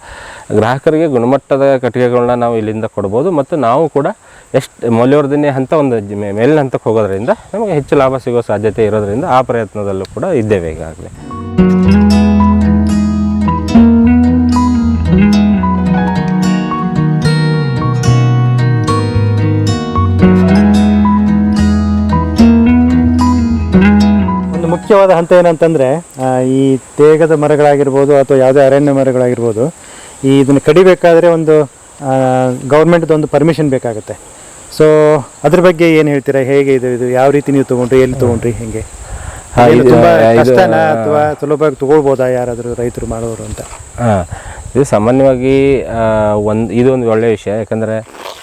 ಗ್ರಾಹಕರಿಗೆ ಗುಣಮಟ್ಟದ ಕಟ್ಟಿಗೆಗಳನ್ನ ನಾವು ಇಲ್ಲಿಂದ ಕೊಡ್ಬೋದು ಮತ್ತು ನಾವು ಕೂಡ ಎಷ್ಟು ಮೌಲ್ಯವರ್ಧನೆ ಹಂತ ಒಂದು ಮೇಲಿನ ಹಂತಕ್ಕೆ ಹೋಗೋದ್ರಿಂದ ನಮಗೆ ಹೆಚ್ಚು ಲಾಭ ಸಿಗೋ ಸಾಧ್ಯತೆ ಇರೋದರಿಂದ ಆ ಪ್ರಯತ್ನದಲ್ಲೂ ಕೂಡ ಇದ್ದೇವೆ ಈಗಾಗಲೇ. ಮುಖ್ಯವಾದ ಹಂತ ಏನಂತಂದರೆ ಈ ತೇಗದ ಮರಗಳಾಗಿರ್ಬೋದು ಅಥವಾ ಯಾವುದೇ ಅರಣ್ಯ ಮರಗಳಾಗಿರ್ಬೋದು ಈ ಇದನ್ನು ಕಡಿಬೇಕಾದ್ರೆ ಒಂದು ಗೌರ್ಮೆಂಟ್ದು ಒಂದು ಪರ್ಮಿಷನ್ ಬೇಕಾಗುತ್ತೆ. ಸೊ ಅದ್ರ ಬಗ್ಗೆ ಏನು ಹೇಳ್ತೀರಾ? ಹೇಗೆ ಇದು ಇದು ಯಾವ ರೀತಿ ನೀವು ತೊಗೊಂಡ್ರಿ ಎಲ್ಲಿ ತೊಗೊಂಡ್ರಿ ಹೇಗೆ? ಕಷ್ಟನಾ ಅಥವಾ ಸುಲಭವಾಗಿ ತೊಗೊಳ್ಬೋದಾ ಯಾರಾದರೂ ರೈತರು ಮಾಡೋರು ಅಂತ? ಹಾಂ ಇದು ಸಾಮಾನ್ಯವಾಗಿ ಒಂದು, ಇದೊಂದು ಒಳ್ಳೆಯ ವಿಷಯ. ಯಾಕಂದರೆ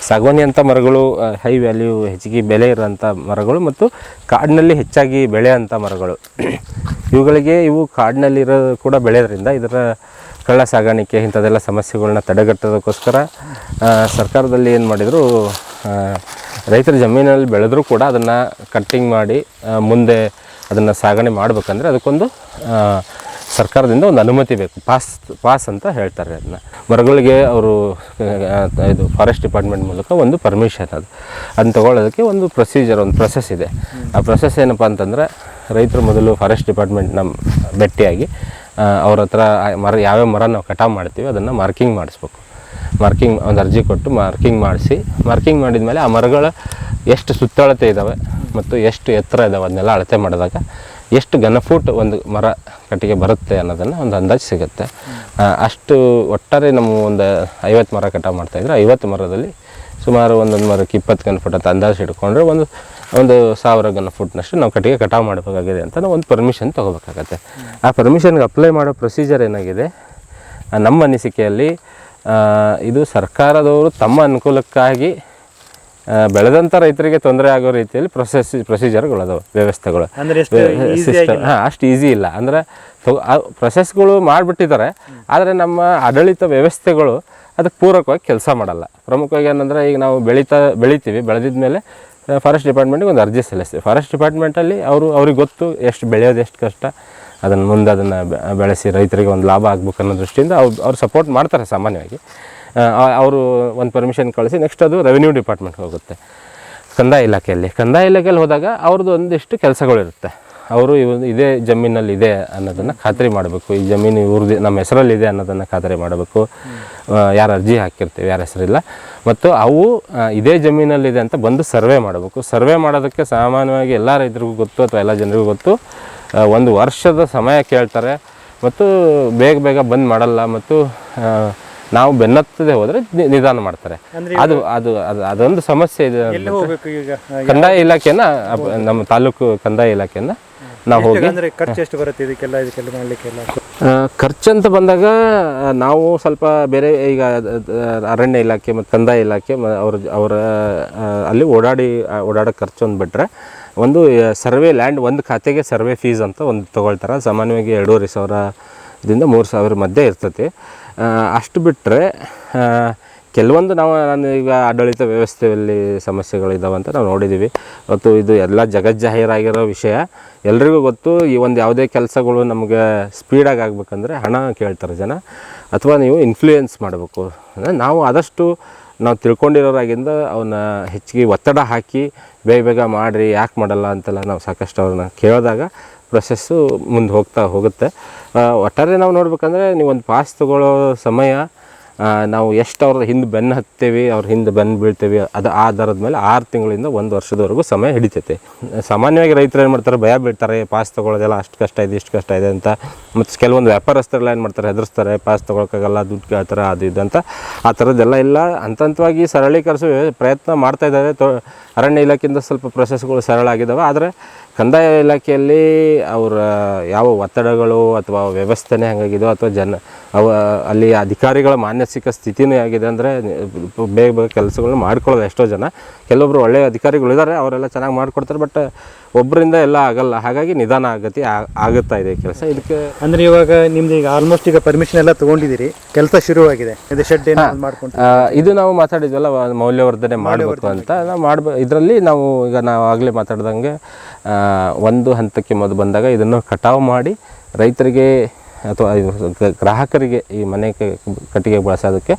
ಸಾಗವಾನಿ ಅಂಥ ಮರಗಳು ಹೈ ವ್ಯಾಲ್ಯೂ ಹೆಚ್ಚಿಗೆ ಬೆಲೆ ಇರೋಂಥ ಮರಗಳು ಮತ್ತು ಕಾಡಿನಲ್ಲಿ ಹೆಚ್ಚಾಗಿ ಬೆಳೆಯೋಂಥ ಮರಗಳು. [CLEARS THROAT] ಇವುಗಳಿಗೆ, ಇವು ಕಾಡಿನಲ್ಲಿರೋ ಕೂಡ ಬೆಳೆಯೋದ್ರಿಂದ ಇದರ ಕಳ್ಳ ಸಾಗಾಣಿಕೆ, ಇಂಥದ್ದೆಲ್ಲ ಸಮಸ್ಯೆಗಳನ್ನ ತಡೆಗಟ್ಟೋದಕ್ಕೋಸ್ಕರ ಸರ್ಕಾರದಲ್ಲಿ ಏನು ಮಾಡಿದರು ರೈತರ ಜಮೀನಲ್ಲಿ ಬೆಳೆದರೂ ಕೂಡ ಅದನ್ನು ಕಟ್ಟಿಂಗ್ ಮಾಡಿ ಮುಂದೆ ಅದನ್ನು ಸಾಗಣೆ ಮಾಡಬೇಕಂದ್ರೆ ಅದಕ್ಕೊಂದು ಸರ್ಕಾರದಿಂದ ಒಂದು ಅನುಮತಿ ಬೇಕು. ಪಾಸ್ ಪಾಸ್ ಅಂತ ಹೇಳ್ತಾರೆ ಅದನ್ನ. ಮರಗಳಿಗೆ ಅವರು ಇದು ಫಾರೆಸ್ಟ್ ಡಿಪಾರ್ಟ್ಮೆಂಟ್ ಮೂಲಕ ಒಂದು ಪರ್ಮಿಷನ್ ಅದು. ಅದನ್ನ ತಗೊಳ್ಳೋದಕ್ಕೆ ಒಂದು ಪ್ರೊಸೀಜರ್ ಒಂದು ಪ್ರೊಸೆಸ್ ಇದೆ. ಆ ಪ್ರೊಸೆಸ್ ಏನಪ್ಪ ಅಂತಂದರೆ, ರೈತರು ಮೊದಲು ಫಾರೆಸ್ಟ್ ಡಿಪಾರ್ಟ್ಮೆಂಟ್ ನಮ್ಮ ಭೇಟಿಯಾಗಿ ಅವ್ರ ಹತ್ರ ಮರ, ಯಾವ್ಯಾವ ಮರ ನಾವು ಕಟಾವು ಮಾಡ್ತೀವಿ ಅದನ್ನು ಮಾರ್ಕಿಂಗ್ ಮಾಡಿಸ್ಬೇಕು. ಮಾರ್ಕಿಂಗ್ ಒಂದು ಅರ್ಜಿ ಕೊಟ್ಟು ಮಾರ್ಕಿಂಗ್ ಮಾಡಿಸಿ ಮಾರ್ಕಿಂಗ್ ಮಾಡಿದ ಮೇಲೆ ಆ ಮರಗಳ ಎಷ್ಟು ಸುತ್ತಳತೆ ಇದ್ದಾವೆ ಮತ್ತು ಎಷ್ಟು ಎತ್ತರ ಇದ್ದಾವೆ ಅದನ್ನೆಲ್ಲ ಅಳತೆ ಮಾಡಿದಾಗ ಎಷ್ಟು ಘನಫೂಟ್ ಒಂದು ಮರ ಕಟ್ಟಿಗೆ ಬರುತ್ತೆ ಅನ್ನೋದನ್ನು ಒಂದು ಅಂದಾಜು ಸಿಗುತ್ತೆ. ಅಷ್ಟು ಒಟ್ಟಾರೆ ನಮ್ಮ ಒಂದು ಐವತ್ತು ಮರ ಕಟಾವು ಮಾಡ್ತಾಯಿದ್ರೆ ಐವತ್ತು ಮರದಲ್ಲಿ ಸುಮಾರು ಒಂದೊಂದು ಮರಕ್ಕೆ ಇಪ್ಪತ್ತು ಗನ್ ಫುಟ್ ಅಂತ ಅಂದಾಜು ಇಟ್ಕೊಂಡ್ರೆ ಒಂದು ಒಂದು ಸಾವಿರ ಗನ್ ಫುಟ್ನಷ್ಟು ನಾವು ಕಟ್ಟಿಗೆ ಕಟಾವು ಮಾಡಬೇಕಾಗಿದೆ ಅಂತ ಒಂದು ಪರ್ಮಿಷನ್ ತೊಗೋಬೇಕಾಗತ್ತೆ. ಆ ಪರ್ಮಿಷನ್ಗೆ ಅಪ್ಲೈ ಮಾಡೋ ಪ್ರೊಸೀಜರ್ ಏನಾಗಿದೆ? ನಮ್ಮ ಅನಿಸಿಕೆಯಲ್ಲಿ ಇದು ಸರ್ಕಾರದವರು ತಮ್ಮ ಅನುಕೂಲಕ್ಕಾಗಿ ಬೆಳೆದಂಥ ರೈತರಿಗೆ ತೊಂದರೆ ಆಗೋ ರೀತಿಯಲ್ಲಿ ಪ್ರೊಸೆಸ್ ಪ್ರೊಸೀಜರ್ಗಳು ಅದಾವೆ ವ್ಯವಸ್ಥೆಗಳು. ಸಿಸ್ಟಮ್ ಹಾಂ ಅಷ್ಟು ಈಸಿ ಇಲ್ಲ. ಅಂದರೆ ಪ್ರೊಸೆಸ್ಗಳು ಮಾಡಿಬಿಟ್ಟಿದ್ದಾರೆ ಆದರೆ ನಮ್ಮ ಆಡಳಿತ ವ್ಯವಸ್ಥೆಗಳು ಅದಕ್ಕೆ ಪೂರಕವಾಗಿ ಕೆಲಸ ಮಾಡಲ್ಲ. ಪ್ರಮುಖವಾಗಿ ಏನಂದರೆ ಈಗ ನಾವು ಬೆಳೀತಾ ಬೆಳಿತೀವಿ. ಬೆಳೆದಿದ ಮೇಲೆ ಫಾರೆಸ್ಟ್ ಡಿಪಾರ್ಟ್ಮೆಂಟ್ಗೆ ಒಂದು ಅರ್ಜಿ ಸಲ್ಲಿಸ್ತೀವಿ. ಫಾರೆಸ್ಟ್ ಡಿಪಾರ್ಟ್ಮೆಂಟಲ್ಲಿ ಅವರು ಅವ್ರಿಗೆ ಗೊತ್ತು ಎಷ್ಟು ಬೆಳೆಯೋದು ಎಷ್ಟು ಕಷ್ಟ. ಅದನ್ನು ಮುಂದೆ ಅದನ್ನು ಬೆಳೆಸಿ ರೈತರಿಗೆ ಒಂದು ಲಾಭ ಆಗ್ಬೇಕು ಅನ್ನೋ ದೃಷ್ಟಿಯಿಂದ ಅವ್ರು ಅವ್ರು ಸಪೋರ್ಟ್ ಮಾಡ್ತಾರೆ ಸಾಮಾನ್ಯವಾಗಿ. ಅವರು ಒಂದು ಪರ್ಮಿಷನ್ ಕಳಿಸಿ ನೆಕ್ಸ್ಟ್ ಅದು ರೆವಿನ್ಯೂ ಡಿಪಾರ್ಟ್ಮೆಂಟ್ ಹೋಗುತ್ತೆ. ಕಂದಾಯ ಇಲಾಖೆಯಲ್ಲಿ. ಕಂದಾಯ ಇಲಾಖೆಯಲ್ಲಿ ಹೋದಾಗ ಅವ್ರದ್ದು ಒಂದಿಷ್ಟು ಕೆಲಸಗಳಿರುತ್ತೆ. ಅವರು ಇವ್ ಇದೇ ಜಮೀನಲ್ಲಿ ಇದೆ ಅನ್ನೋದನ್ನು ಖಾತ್ರಿ ಮಾಡಬೇಕು. ಈ ಜಮೀನು ಇವ್ರದ್ದು ನಮ್ಮ ಹೆಸರಲ್ಲಿದೆ ಅನ್ನೋದನ್ನು ಖಾತ್ರಿ ಮಾಡಬೇಕು. ಯಾರು ಅರ್ಜಿ ಹಾಕಿರ್ತೀವಿ, ಯಾರ ಹೆಸರಿಲ್ಲ. ಮತ್ತು ಅವು ಇದೇ ಜಮೀನಲ್ಲಿದೆ ಅಂತ ಬಂದು ಸರ್ವೆ ಮಾಡಬೇಕು. ಸರ್ವೆ ಮಾಡೋದಕ್ಕೆ ಸಾಮಾನ್ಯವಾಗಿ ಎಲ್ಲ ರೈತರಿಗೂ ಗೊತ್ತು ಅಥವಾ ಎಲ್ಲ ಜನರಿಗೂ ಗೊತ್ತು. ಒಂದು ವರ್ಷದ ಸಮಯ ಕೇಳ್ತಾರೆ. ಮತ್ತು ಬೇಗ ಬೇಗ ಬಂದ್ ಮಾಡಲ್ಲ. ಮತ್ತು ನಾವು ಬೆನ್ನತ್ತದೆ ಹೋದ್ರೆ ನಿ- ನಿಧಾನ ಮಾಡ್ತಾರೆ. ಅದು ಅದು ಅದು ಅದೊಂದು ಸಮಸ್ಯೆ ಇದೆ. ಎಲ್ಲಿ ಹೋಗ್ಬೇಕು ಈಗ? ಕಂದಾಯ ಇಲಾಖೆನ ಅಪ್- ನಮ್ಮ ತಾಲೂಕು ಕಂದಾಯ ಇಲಾಖೆನ ನಾವು ಹೋಗಿ ಅಂದ್ರೆ ಖರ್ಚು ಎಷ್ಟು ಬರುತ್ತೆ ಇದಕ್ಕೆಲ್ಲ ಇದಕ್ಕೆಲ್ಲ ಮಾಡ್ಲಿಕ್ಕೆಲ್ಲ? ಆ, ಖರ್ಚಂತ ಬಂದಾಗ ಆ, ನಾವು ಸ್ವಲ್ಪ ಬೇರೆ ಈಗ ಅರಣ್ಯ ಇಲಾಖೆ ಮತ್ತು ಕಂದಾಯ ಇಲಾಖೆ ಮ- ಅವ್ರ ಅವರ ಆ, ಅಲ್ಲಿ ಓಡಾಡಿ ಆ, ಓಡಾಡೋ ಖರ್ಚು ಒಂದು ಬಿಟ್ಟರೆ ಒಂದು ಸರ್ವೆ ಲ್ಯಾಂಡ್ ಒಂದು ಖಾತೆಗೆ ಸರ್ವೆ ಫೀಸ್ ಅಂತ ಒಂದು ತೊಗೊಳ್ತಾರೆ. ಸಾಮಾನ್ಯವಾಗಿ ಎರಡೂವರೆ ಸಾವಿರದಿಂದ ಮೂರು ಸಾವಿರ ಮಧ್ಯೆ ಇರ್ತೈತಿ. ಅಷ್ಟು ಬಿಟ್ಟರೆ ಕೆಲವೊಂದು ನಾವು ನಾನು ಈಗ ಆಡಳಿತ ವ್ಯವಸ್ಥೆಯಲ್ಲಿ ಸಮಸ್ಯೆಗಳಿದ್ದಾವೆ ಅಂತ ನಾವು ನೋಡಿದ್ದೀವಿ ಮತ್ತು ಇದು ಎಲ್ಲ ಜಗಜ್ಜಾಹೀರಾಗಿರೋ ವಿಷಯ. ಎಲ್ರಿಗೂ ಗೊತ್ತು, ಈ ಒಂದು ಯಾವುದೇ ಕೆಲಸಗಳು ನಮಗೆ ಸ್ಪೀಡಾಗಿ ಆಗಬೇಕಂದ್ರೆ ಹಣ ಕೇಳ್ತಾರೆ ಜನ. ಅಥವಾ ನೀವು ಇನ್ಫ್ಲೂಯೆನ್ಸ್ ಮಾಡಬೇಕು. ಅಂದರೆ ನಾವು ಆದಷ್ಟು ನಾವು ತಿಳ್ಕೊಂಡಿರೋರಾಗಿಂದ ಅವನ್ನ ಹೆಚ್ಚಿಗೆ ಒತ್ತಡ ಹಾಕಿ, ಬೇಗ ಬೇಗ ಮಾಡಿರಿ, ಯಾಕೆ ಮಾಡಲ್ಲ ಅಂತೆಲ್ಲ ನಾವು ಸಾಕಷ್ಟು ಅವ್ರನ್ನ ಕೇಳಿದಾಗ ಪ್ರೊಸೆಸ್ಸು ಮುಂದೆ ಹೋಗ್ತಾ ಹೋಗುತ್ತೆ. ಒಟ್ಟಾರೆ ನಾವು ನೋಡ್ಬೇಕಂದ್ರೆ ನೀವು ಒಂದು ಪಾಸ್ ತಗೊಳ್ಳೋ ಸಮಯ ನಾವು ಎಷ್ಟು ಅವ್ರ ಹಿಂದೆ ಬೆನ್ನು ಹತ್ತೇವಿ, ಅವ್ರ ಹಿಂದೆ ಬೆನ್ನು ಬೀಳ್ತೇವೆ, ಅದು ಆ ಆಧಾರದ ಮೇಲೆ ಆರು ತಿಂಗಳಿಂದ ಒಂದು ವರ್ಷದವರೆಗೂ ಸಮಯ ಹಿಡಿತೈತೆ. ಸಾಮಾನ್ಯವಾಗಿ ರೈತರು ಏನು ಮಾಡ್ತಾರೆ, ಭಯ ಬೀಳ್ತಾರೆ ಪಾಸ್ ತೊಗೊಳೋದೆಲ್ಲ ಅಷ್ಟು ಕಷ್ಟ ಇದೆ, ಇಷ್ಟು ಕಷ್ಟ ಇದೆ ಅಂತ. ಮತ್ತು ಕೆಲವೊಂದು ವ್ಯಾಪಾರಸ್ಥರೆಲ್ಲ ಏನು ಮಾಡ್ತಾರೆ, ಹೆದರ್ಸ್ತಾರೆ ಪಾಸ್ ತೊಗೊಳಕ್ಕಾಗಲ್ಲ, ದುಡ್ಡು ಕೇಳ್ತಾರೆ, ಅದು ಇದು ಅಂತ. ಆ ಥರದ್ದೆಲ್ಲ ಇಲ್ಲ. ಅಂತಂತವಾಗಿ ಸರಳೀಕರಿಸೋ ಪ್ರಯತ್ನ ಮಾಡ್ತಾ ಇದ್ದಾರೆ. ತೊ ಅರಣ್ಯ ಇಲಾಖೆಯಿಂದ ಸ್ವಲ್ಪ ಪ್ರೊಸೆಸ್ಗಳು ಸರಳ ಆಗಿದ್ದಾವೆ ಆದರೆ ಕಂದಾಯ ಇಲಾಖೆಯಲ್ಲಿ ಅವರ ಯಾವ ಒತ್ತಡಗಳು ಅಥವಾ ವ್ಯವಸ್ಥೆನೇ ಹಂಗಾಗಿದೋ ಅಥವಾ ಜನ ಅವ ಅಲ್ಲಿ ಅಧಿಕಾರಿಗಳ ಮಾನಸಿಕ ಸ್ಥಿತಿನೇ ಆಗಿದೆ ಅಂದರೆ ಬೇಗ ಬೇಗ ಕೆಲಸಗಳನ್ನ ಮಾಡ್ಕೊಳ್ಳೋದು ಎಷ್ಟೋ ಜನ. ಕೆಲವೊಬ್ಬರು ಒಳ್ಳೆಯ ಅಧಿಕಾರಿಗಳು ಇದ್ದಾರೆ ಅವರೆಲ್ಲ ಚೆನ್ನಾಗಿ ಮಾಡಿಕೊಡ್ತಾರೆ ಬಟ್ ಒಬ್ಬರಿಂದ ಎಲ್ಲ ಆಗಲ್ಲ. ಹಾಗಾಗಿ ನಿಧಾನ ಆಗತಿ ಆಗುತ್ತಾ ಇದೆ ಕೆಲಸ. ಇದಕ್ಕೆ ಅಂದ್ರೆ ಇವಾಗ ನಿಮ್ದು ಈಗ ಆಲ್ಮೋಸ್ಟ್ ಈಗ ಪರ್ಮಿಷನ್ ಎಲ್ಲ ತಗೊಂಡಿದ್ದೀರಿ. ಕೆಲಸ ಶುರುವಾಗಿದೆ. ಇದು ಶೆಡ್ ಮಾಡ್ಕೊಂಡು. ಇದು ನಾವು ಮಾತಾಡಿದ್ವಲ್ಲ ಮೌಲ್ಯವರ್ಧನೆ ಮಾಡಬೇಕು ಅಂತ. ನಾವು ಮಾಡ್ಬ ಇದರಲ್ಲಿ ನಾವು ಈಗ ನಾವು ಆಗಲೇ ಮಾತಾಡ್ದಂಗೆ ಒಂದು ಹಂತಕ್ಕೆ ಮೊದಲು ಬಂದಾಗ ಇದನ್ನು ಕಟಾವು ಮಾಡಿ ರೈತರಿಗೆ ಅಥವಾ ಗ್ರಾಹಕರಿಗೆ ಈ ಮನೆ ಕಟ್ಟಿಗೆ ಬಳಸೋದಕ್ಕೆ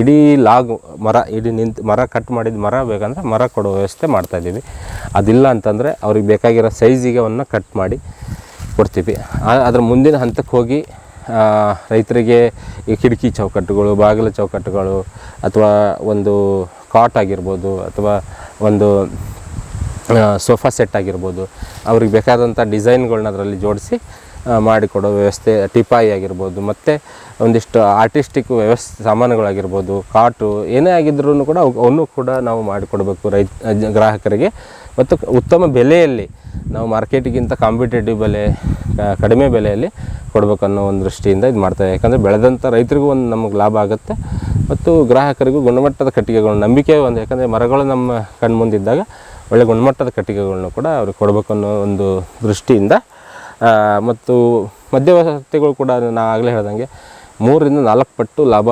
ಇಡೀ ಲಾಗ್, ಮರ ಇಡೀ ನಿಂತು, ಮರ ಕಟ್ ಮಾಡಿದ ಮರ ಬೇಕಂದ್ರೆ ಮರ ಕೊಡೋ ವ್ಯವಸ್ಥೆ ಮಾಡ್ತಾಯಿದ್ದೀವಿ ಅದಿಲ್ಲ ಅಂತಂದರೆ ಅವ್ರಿಗೆ ಬೇಕಾಗಿರೋ ಸೈಜಿಗೆ ಅವನ್ನ ಕಟ್ ಮಾಡಿ ಕೊಡ್ತೀವಿ. ಅದರ ಮುಂದಿನ ಹಂತಕ್ಕೆ ಹೋಗಿ ರೈತರಿಗೆ ಈ ಕಿಟಕಿ ಚೌಕಟ್ಟುಗಳು, ಬಾಗಿಲು ಚೌಕಟ್ಟುಗಳು, ಅಥವಾ ಒಂದು ಕಾಟ್ ಆಗಿರ್ಬೋದು, ಅಥವಾ ಒಂದು ಸೋಫಾ ಸೆಟ್ ಆಗಿರ್ಬೋದು, ಅವ್ರಿಗೆ ಬೇಕಾದಂಥ ಡಿಸೈನ್ಗಳನ್ನ ಅದರಲ್ಲಿ ಜೋಡಿಸಿ ಮಾಡಿಕೊಡೋ ವ್ಯವಸ್ಥೆ, ಟಿಪಾಯಿ ಆಗಿರ್ಬೋದು, ಮತ್ತು ಒಂದಿಷ್ಟು ಆರ್ಟಿಸ್ಟಿಕ್ ವ್ಯವಸ್ಥೆ, ಸಾಮಾನುಗಳಾಗಿರ್ಬೋದು, ಕಾಟು, ಏನೇ ಆಗಿದ್ರೂ ಕೂಡ ಅವನ್ನೂ ಕೂಡ ನಾವು ಮಾಡಿಕೊಡ್ಬೇಕು ರೈ ಗ್ರಾಹಕರಿಗೆ. ಮತ್ತು ಉತ್ತಮ ಬೆಲೆಯಲ್ಲಿ ನಾವು ಮಾರ್ಕೆಟಿಗಿಂತ ಕಾಂಪಿಟೇಟಿವ್ ಬೆಲೆ ಕಡಿಮೆ ಬೆಲೆಯಲ್ಲಿ ಕೊಡ್ಬೇಕು ಅನ್ನೋ ಒಂದು ದೃಷ್ಟಿಯಿಂದ ಇದು ಮಾಡ್ತೇವೆ ಯಾಕಂದರೆ ಬೆಳೆದಂಥ ರೈತರಿಗೂ ಒಂದು ನಮಗೆ ಲಾಭ ಆಗುತ್ತೆ, ಮತ್ತು ಗ್ರಾಹಕರಿಗೂ ಗುಣಮಟ್ಟದ ಕಟ್ಟಿಗೆಗಳು, ನಂಬಿಕೆ ಒಂದು, ಯಾಕಂದರೆ ಮರಗಳು ನಮ್ಮ ಕಣ್ಮುಂದಿದ್ದಾಗ ಒಳ್ಳೆ ಗುಣಮಟ್ಟದ ಕಟ್ಟಿಗೆಗಳನ್ನ ಕೂಡ ಅವ್ರಿಗೆ ಕೊಡಬೇಕು ಅನ್ನೋ ಒಂದು ದೃಷ್ಟಿಯಿಂದ ಮತ್ತು ಮಧ್ಯವರ್ತಿಗಳು ಕೂಡ ನಾನು ಆಗಲೇ ಹೇಳ್ದಂಗೆ ಮೂರರಿಂದ ನಾಲ್ಕು ಪಟ್ಟು ಲಾಭ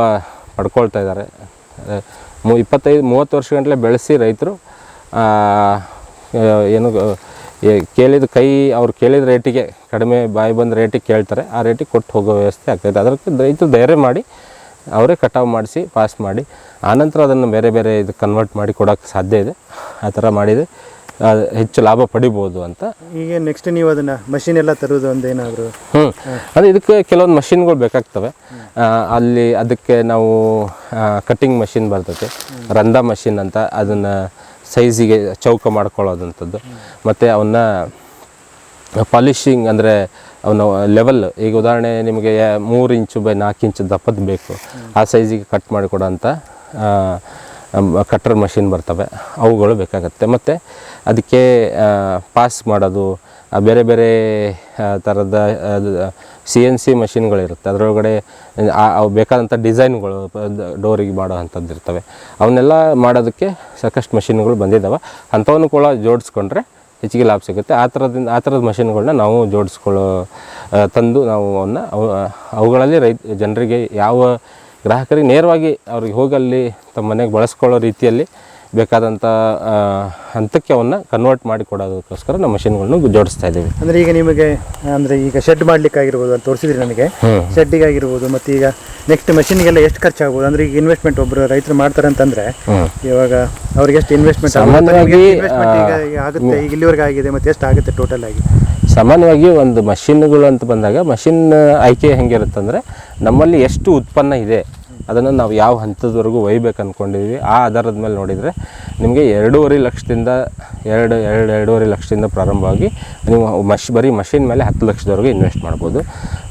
ಪಡ್ಕೊಳ್ತಾ ಇದ್ದಾರೆ. ಮು ಇಪ್ಪತ್ತೈದು ಮೂವತ್ತು ವರ್ಷ ಗಂಟಲೆ ಬೆಳೆಸಿ ರೈತರು ಏನು ಕೇಳಿದ ಕೈ ಅವ್ರು ಕೇಳಿದ ರೇಟಿಗೆ ಕಡಿಮೆ ಬಾಯಿ ಬಂದ ರೇಟಿಗೆ ಕೇಳ್ತಾರೆ. ಆ ರೇಟಿಗೆ ಕೊಟ್ಟು ಹೋಗೋ ವ್ಯವಸ್ಥೆ ಆಗ್ತೈತೆ ಅದಕ್ಕೆ ರೈತರು ಧೈರ್ಯ ಮಾಡಿ ಅವರೇ ಕಟಾವು ಮಾಡಿಸಿ ಪಾಸ್ ಮಾಡಿ ಆನಂತರ ಅದನ್ನು ಬೇರೆ ಬೇರೆ ಇದು ಕನ್ವರ್ಟ್ ಮಾಡಿ ಕೊಡೋಕ್ಕೆ ಸಾಧ್ಯ ಇದೆ. ಆ ಥರ ಮಾಡಿದರೆ ಆ, ಹೆಚ್ಚು ಲಾಭ ಪಡಿಬೋದು ಅಂತ. ಈಗ ನೆಕ್ಸ್ಟ್ ನೀವು ಅದನ್ನ ಮಷಿನ್ ಎಲ್ಲ ತರೋದು ಒಂದೇನಾದ್ರು ಹ್ಞೂ ಅದೇ ಇದಕ್ಕೆ ಕೆಲವೊಂದು ಮಷಿನ್ಗಳು ಬೇಕಾಗ್ತವೆ. ಅಲ್ಲಿ ಅದಕ್ಕೆ ನಾವು ಕಟ್ಟಿಂಗ್ ಮಷಿನ್ ಬರ್ತೈತೆ. ರಂಧ ಮಷಿನ್ ಅಂತ ಅದನ್ನು ಸೈಜಿಗೆ ಚೌಕ ಮಾಡ್ಕೊಳ್ಳೋದಂಥದ್ದು. ಮತ್ತು ಅವನ್ನ ಪಾಲಿಶಿಂಗ್ ಅಂದರೆ ಅವನ ಲೆವೆಲ್ ಈಗ ಉದಾಹರಣೆ ನಿಮಗೆ ಮೂರು ಇಂಚು ಬೈ ನಾಲ್ಕು ಇಂಚು ದಪ್ಪದ ಬೇಕು. ಆ ಸೈಜಿಗೆ ಕಟ್ ಮಾಡಿಕೊಡೋಂಥ ಕಟ್ಟರ್ ಮಷಿನ್ ಬರ್ತವೆ, ಅವುಗಳು ಬೇಕಾಗುತ್ತೆ. ಮತ್ತು ಅದಕ್ಕೆ ಪಾಸ್ ಮಾಡೋದು ಬೇರೆ ಬೇರೆ ಥರದ ಸಿ ಎನ್ ಸಿ ಮಷಿನ್ಗಳಿರುತ್ತೆ. ಅದರೊಳಗಡೆ ಅವು ಬೇಕಾದಂಥ ಡಿಸೈನ್ಗಳು ಡೋರಿಗೆ ಮಾಡೋ ಅಂಥದ್ದು ಇರ್ತವೆ. ಅವನ್ನೆಲ್ಲ ಮಾಡೋದಕ್ಕೆ ಸಾಕಷ್ಟು ಮಷಿನ್ಗಳು ಬಂದಿದ್ದಾವೆ ಅಂಥವನ್ನು ಕೂಡ ಜೋಡಿಸ್ಕೊಂಡ್ರೆ ಹೆಚ್ಚಿಗೆ ಲಾಭ ಸಿಗುತ್ತೆ. ಆ ಥರದಿಂದ, ಆ ಥರದ ಮಷಿನ್ಗಳನ್ನ ನಾವು ಜೋಡಿಸ್ಕೊಳ್ಳೋ ತಂದು ನಾವು ಅವನ್ನ, ಅವು, ಅವುಗಳಲ್ಲಿ ರೈತ, ಜನರಿಗೆ ಯಾವ ಗ್ರಾಹಕರಿಗೆ ನೇರವಾಗಿ ಅವ್ರಿಗೆ ಹೋಗಿ ಅಲ್ಲಿ ತಮ್ಮ ಮನೆಗೆ ಬಳಸ್ಕೊಳ್ಳೋ ರೀತಿಯಲ್ಲಿ ಬೇಕಾದಂಥ ಹಂತಕ್ಕೆ ಅವನ್ನ ಕನ್ವರ್ಟ್ ಮಾಡಿ ಕೊಡೋದಕ್ಕೋಸ್ಕರ ನಾವು ಮಷಿನ್ಗಳನ್ನು ಜೋಡಿಸ್ತಾ ಇದ್ದೀವಿ. ಅಂದ್ರೆ ಈಗ ನಿಮಗೆ ಅಂದರೆ ಈಗ ಶೆಡ್ ಮಾಡ್ಲಿಕ್ಕೆ ಆಗಿರ್ಬೋದು ಅಂತ ತೋರಿಸಿದ್ರಿ ನನಗೆ ಶೆಡ್ಡಿಗಾಗಿರ್ಬೋದು ಮತ್ತು ಮತ್ತೆ ಈಗ ನೆಕ್ಸ್ಟ್ ಮಷಿನ್ಗೆಲ್ಲ ಎಷ್ಟು ಖರ್ಚಾಗ್ಬೋದು? ಅಂದ್ರೆ ಈಗ ಇನ್ವೆಸ್ಟ್ಮೆಂಟ್ ಒಬ್ಬರು ರೈತರು ಮಾಡ್ತಾರೆ ಅಂತಂದರೆ ಇವಾಗ ಅವ್ರಿಗೆ ಎಷ್ಟು ಇನ್ವೆಸ್ಟ್ಮೆಂಟ್ ಸಾಮಾನ್ಯವಾಗಿ, ಈಗ ಆಗುತ್ತೆ? ಈಗ ಇಲ್ಲಿವರೆಗೆ ಆಗಿದೆ ಮತ್ತು ಎಷ್ಟು ಆಗುತ್ತೆ ಟೋಟಲ್ ಆಗಿ? ಸಾಮಾನ್ಯವಾಗಿ ಒಂದು ಮಷಿನ್ಗಳು ಅಂತ ಬಂದಾಗ ಮಷಿನ್ ಆಯ್ಕೆ ಹೆಂಗಿರುತ್ತಂದರೆ ನಮ್ಮಲ್ಲಿ ಎಷ್ಟು ಉತ್ಪನ್ನ ಇದೆ ಅದನ್ನು ನಾವು ಯಾವ ಹಂತದವರೆಗೂ ಒಯ್ಬೇಕು ಅಂದ್ಕೊಂಡಿದ್ವಿ ಆ ಆಧಾರದ ಮೇಲೆ ನೋಡಿದರೆ ನಿಮಗೆ ಎರಡೂವರೆ ಲಕ್ಷದಿಂದ ಎರಡು ಎರಡು, ಎರಡೂವರೆ ಲಕ್ಷದಿಂದ ಪ್ರಾರಂಭವಾಗಿ ನೀವು ಮಷ್, ಬರೀ ಮಷಿನ್ ಮೇಲೆ ಹತ್ತು ಲಕ್ಷದವರೆಗೂ ಇನ್ವೆಸ್ಟ್ ಮಾಡ್ಬೋದು.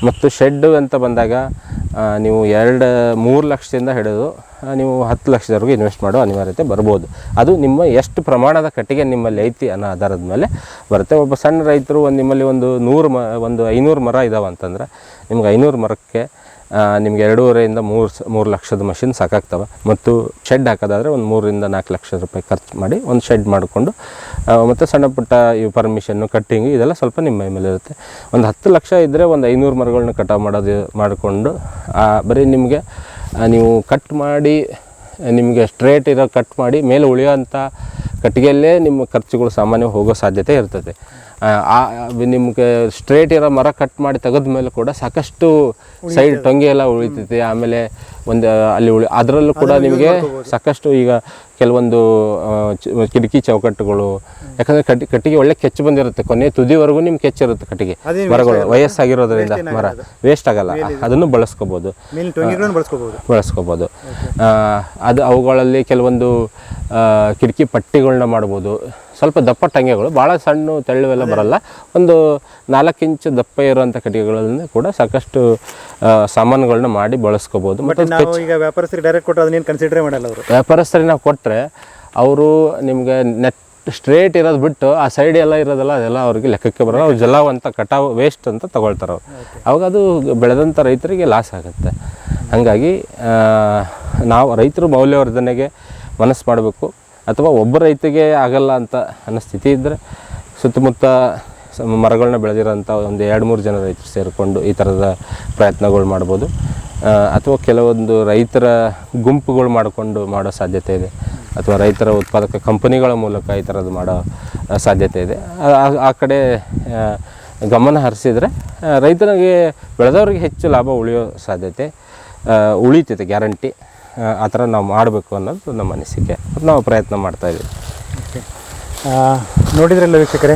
ಮತ್ತು ಶೆಡ್ ಅಂತ ಬಂದಾಗ ನೀವು ಎರಡು, ಮೂರು ಲಕ್ಷದಿಂದ ಹಿಡಿದು ನೀವು ಹತ್ತು ಲಕ್ಷದವರೆಗೂ ಇನ್ವೆಸ್ಟ್ ಮಾಡೋ ಅನಿವಾರ್ಯತೆ ಬರ್ಬೋದು. ಅದು ನಿಮ್ಮ ಎಷ್ಟು ಪ್ರಮಾಣದ ಕಟ್ಟಿಗೆ ನಿಮ್ಮಲ್ಲಿ ಐತಿ ಅನ್ನೋ ಆಧಾರದ ಮೇಲೆ ಬರುತ್ತೆ. ಒಬ್ಬ ಸಣ್ಣ ರೈತರು ಒಂದು ನಿಮ್ಮಲ್ಲಿ ಒಂದು ನೂರು ಮ, ಒಂದು ಐನೂರು ಮರ ಇದಾವೆ ಅಂತಂದ್ರೆ, ನಿಮ್ಗೆ ಐನೂರು ಮರಕ್ಕೆ ನಿಮ್ಗೆ ಎರಡೂವರೆಯಿಂದ ಮೂರು ಮೂರು ಲಕ್ಷದ ಮಷಿನ್ ಸಾಕಾಗ್ತವೆ. ಮತ್ತು ಶೆಡ್ ಹಾಕೋದಾದರೆ ಒಂದು ಮೂರರಿಂದ ನಾಲ್ಕು ಲಕ್ಷ ರೂಪಾಯಿ ಖರ್ಚು ಮಾಡಿ ಒಂದು ಶೆಡ್ ಮಾಡಿಕೊಂಡು ಮತ್ತು ಸಣ್ಣ ಪುಟ್ಟ ಇವು ಪರ್ಮಿಷನ್ನು ಕಟ್ಟಿಂಗು ಇದೆಲ್ಲ ಸ್ವಲ್ಪ ನಿಮ್ಮ ಮೇಲೆ ಇರುತ್ತೆ. ಒಂದು ಹತ್ತು ಲಕ್ಷ ಇದ್ದರೆ ಒಂದು ಐನೂರು ಮರಗಳನ್ನ ಕಟಾವು ಮಾಡೋದು, ಮಾಡಿಕೊಂಡು ಬರೀ ನಿಮಗೆ ನೀವು ಕಟ್ ಮಾಡಿ, ನಿಮಗೆ ಸ್ಟ್ರೇಟ್ ಇರೋ ಕಟ್ ಮಾಡಿ, ಮೇಲೆ ಉಳಿಯೋಂಥ ಕಟ್ಟಿಗೆಯಲ್ಲೇ ನಿಮ್ಮ ಖರ್ಚುಗಳು ಸಾಮಾನ್ಯ ಹೋಗೋ ಸಾಧ್ಯತೆ ಇರ್ತದೆ. ನಿಮ್ಗೆ ಸ್ಟ್ರೇಟ್ ಇರೋ ಮರ ಕಟ್ ಮಾಡಿ ತೆಗೆದ ಮೇಲೆ ಕೂಡ ಸಾಕಷ್ಟು ಸೈಡ್ ಟೊಂಗೆ ಎಲ್ಲ ಉಳಿತೈತಿ. ಆಮೇಲೆ ಒಂದು ಅಲ್ಲಿ ಉಳಿ ಅದರಲ್ಲೂ ಕೂಡ ನಿಮಗೆ ಸಾಕಷ್ಟು ಈಗ ಕೆಲವೊಂದು ಆ, ಕಿಟಕಿ ಚೌಕಟ್ಟುಗಳು ಯಾಕಂದ್ರೆ ಕಟ್ಟಿ ಕಟ್ಟಿಗೆ ಒಳ್ಳೆ ಕೆಚ್ಚು ಬಂದಿರುತ್ತೆ. ಕೊನೆ ತುದಿವರೆಗೂ ನಿಮ್ಗೆ ಕೆಚ್ಚಿರುತ್ತೆ ಕಟ್ಟಿಗೆ. ಮರಗಳು ವಯಸ್ಸಾಗಿರೋದ್ರಿಂದ ಮರ ವೇಸ್ಟ್ ಆಗಲ್ಲ. ಅದನ್ನು ಬಳಸ್ಕೋಬೋದು. ಬಳಸ್ಕೋಬೋದು. ಆ, ಅದು ಅವುಗಳಲ್ಲಿ ಕೆಲವೊಂದು ಆ, ಕಿಟಕಿ ಪಟ್ಟಿಗಳನ್ನ ಮಾಡ್ಬೋದು. ಸ್ವಲ್ಪ ದಪ್ಪ ಟಂಗೆಗಳು ಭಾಳ ಸಣ್ಣ ತೆಳ್ಳುವೆಲ್ಲ ಬರಲ್ಲ. ಒಂದು ನಾಲ್ಕು ಇಂಚು ದಪ್ಪ ಇರುವಂಥ ಕಟ್ಟಿಗೆಗಳನ್ನು ಕೂಡ ಸಾಕಷ್ಟು ಸಾಮಾನುಗಳನ್ನ ಮಾಡಿ ಬಳಸ್ಕೋಬೋದು. ಮತ್ತು ಈಗ ವ್ಯಾಪಾರಸ್ಥರಿಗೆ ಡೈರೆಕ್ಟ್ ಕೊಟ್ಟು ಅದನ್ನೇನು ಕನ್ಸಿಡರೇ ಮಾಡಲ್ಲ ಅವರು? ವ್ಯಾಪಾರಸ್ಥರಿಗೆ ನಾವು ಕೊಟ್ಟರೆ ಅವರು ನಿಮಗೆ ನೆಟ್ ಸ್ಟ್ರೇಟ್ ಇರೋದು ಬಿಟ್ಟು ಆ ಸೈಡ್ ಎಲ್ಲ ಇರೋದಲ್ಲ ಅದೆಲ್ಲ ಅವ್ರಿಗೆ ಲೆಕ್ಕಕ್ಕೆ ಬರೋಲ್ಲ. ಅವ್ರು ಜಲವಂತ ಕಟಾವು ವೇಸ್ಟ್ ಅಂತ ತಗೊಳ್ತಾರೆ ಅವ್ರು. ಅವಾಗ ಅದು ಬೆಳೆದಂಥ ರೈತರಿಗೆ ಲಾಸ್ ಆಗುತ್ತೆ. ಹಾಗಾಗಿ ನಾವು ರೈತರು ಮೌಲ್ಯವರ್ಧನೆಗೆ ಮನಸ್ಸು ಮಾಡಬೇಕು. ಅಥವಾ ಒಬ್ಬ ರೈತಿಗೆ ಆಗಲ್ಲ ಅಂತ ಅನ್ನೋ ಸ್ಥಿತಿ ಇದ್ದರೆ ಸುತ್ತಮುತ್ತ ಮರಗಳನ್ನ ಬೆಳೆದಿರೋಂಥ ಒಂದು ಎರಡು ಮೂರು ಜನ ರೈತರು ಸೇರಿಕೊಂಡು ಈ ಥರದ ಪ್ರಯತ್ನಗಳು ಮಾಡ್ಬೋದು. ಅಥವಾ ಕೆಲವೊಂದು ರೈತರ ಗುಂಪುಗಳು ಮಾಡಿಕೊಂಡು ಮಾಡೋ ಸಾಧ್ಯತೆ ಇದೆ. ಅಥವಾ ರೈತರ ಉತ್ಪಾದಕ ಕಂಪನಿಗಳ ಮೂಲಕ ಈ ಥರದ್ದು ಮಾಡೋ ಸಾಧ್ಯತೆ ಇದೆ. ಆ- ಕಡೆ ಗಮನ ಹರಿಸಿದರೆ ರೈತನಿಗೆ ಬೆಳೆದವ್ರಿಗೆ ಹೆಚ್ಚು ಲಾಭ ಉಳಿಯೋ ಸಾಧ್ಯತೆ ಉಳಿತೈತೆ ಗ್ಯಾರಂಟಿ. ಆ ಥರ ನಾವು ಮಾಡಬೇಕು ಅನ್ನೋದು ನಮ್ಮ ಅನಿಸಿಕೆ. ನಾವು ಪ್ರಯತ್ನ ಮಾಡ್ತಾಯಿದ್ದೀವಿ ಓಕೆ ನೋಡಿದ್ರಲ್ಲ ವೀಕ್ಷಕರೇ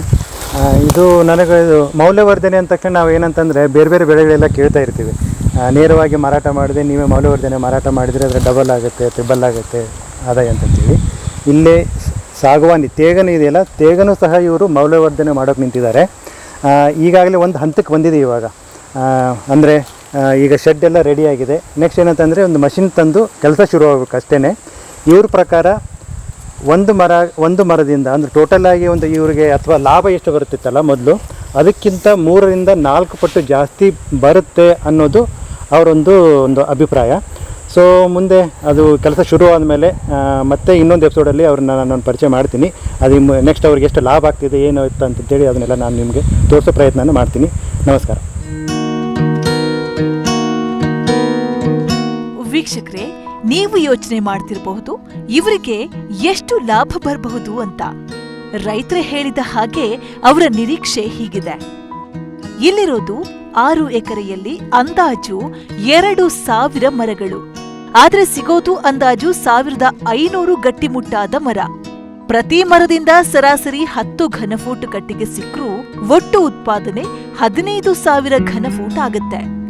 ಇದು ನನಗೆ ಇದು ಮೌಲ್ಯವರ್ಧನೆ ಅಂತ ತಕ್ಷಣ ನಾವು ಏನಂತಂದರೆ ಬೇರೆ ಬೇರೆ ಬೆಳೆಗಳೆಲ್ಲ ಕೇಳ್ತಾ ಇರ್ತೀವಿ. ನೇರವಾಗಿ ಮಾರಾಟ ಮಾಡಿದೆ ನೀವೇ ಮೌಲ್ಯವರ್ಧನೆ ಮಾರಾಟ ಮಾಡಿದರೆ ಅದರ ಡಬಲ್ ಆಗುತ್ತೆ ತ್ರಿಬಲ್ ಆಗುತ್ತೆ, ಆದಾಯ ಅಂತಂತೀವಿ ಇಲ್ಲೇ ಸಾಗುವಾನಿ ತೇಗನು ಇದೆಯಲ್ಲ, ತೇಗನೂ ಸಹ ಇವರು ಮೌಲ್ಯವರ್ಧನೆ ಮಾಡೋಕೆ ನಿಂತಿದ್ದಾರೆ. ಈಗಾಗಲೇ ಒಂದು ಹಂತಕ್ಕೆ ಬಂದಿದೆ ಇವಾಗ. ಅಂದರೆ ಈಗ ಶೆಡ್ ಎಲ್ಲ ರೆಡಿಯಾಗಿದೆ ನೆಕ್ಸ್ಟ್ ಏನಂತಂದರೆ ಒಂದು ಮಷಿನ್ ತಂದು ಕೆಲಸ ಶುರು ಆಗಬೇಕು ಅಷ್ಟೇ ಇವ್ರ ಪ್ರಕಾರ ಒಂದು ಮರ, ಒಂದು ಮರದಿಂದ ಅಂದರೆ ಟೋಟಲ್ ಆಗಿ ಒಂದು ಇವರಿಗೆ ಅಥವಾ ಲಾಭ ಎಷ್ಟು ಬರುತ್ತಿತ್ತಲ್ಲ ಮೊದಲು, ಅದಕ್ಕಿಂತ ಮೂರರಿಂದ ನಾಲ್ಕು ಪಟ್ಟು ಜಾಸ್ತಿ ಬರುತ್ತೆ ಅನ್ನೋದು ಅವರೊಂದು ಒಂದು ಅಭಿಪ್ರಾಯ. ಸೊ ಮುಂದೆ ಅದು ಕೆಲಸ ಶುರು ಆದಮೇಲೆ ಮತ್ತೆ ಇನ್ನೊಂದು ಎಪಿಸೋಡಲ್ಲಿ ಅವ್ರನ್ನ ನಾನು ಪರಿಚಯ ಮಾಡ್ತೀನಿ. ಅದು ನೆಕ್ಸ್ಟ್ ಅವ್ರಿಗೆ ಎಷ್ಟು ಲಾಭ ಆಗ್ತಿದೆ, ಏನು ಇತ್ತು ಅಂತಂತೇಳಿ ಅದನ್ನೆಲ್ಲ ನಾನು ನಿಮಗೆ ತೋರಿಸೋ ಪ್ರಯತ್ನ ಮಾಡ್ತೀನಿ. ನಮಸ್ಕಾರ. ವೀಕ್ಷಕರೇ, ನೀವು ಯೋಚನೆ ಮಾಡ್ತಿರಬಹುದು, ಇವರಿಗೆ ಎಷ್ಟು ಲಾಭ ಬರಬಹುದು ಅಂತ. ರೈತರೇ ಹೇಳಿದ ಹಾಗೆ ಅವರ ನಿರೀಕ್ಷೆ ಹೀಗಿದೆ. ಇಲ್ಲಿರೋದು ಆರು ಎಕರೆಯಲ್ಲಿ ಅಂದಾಜು ಎರಡು ಸಾವಿರ ಮರಗಳು. ಆದರೆ ಸಿಗೋದು ಅಂದಾಜು ಸಾವಿರದ ಐನೂರು ಗಟ್ಟಿಮುಟ್ಟಾದ ಮರ. ಪ್ರತಿ ಮರದಿಂದ ಸರಾಸರಿ ಹತ್ತು ಘನಫೂಟ್ ಕಟ್ಟಿಗೆ ಸಿಕ್ಕರೂ ಒಟ್ಟು ಉತ್ಪಾದನೆ ಹದಿನೈದು ಸಾವಿರ ಘನಫೂಟ್ ಆಗತ್ತೆ.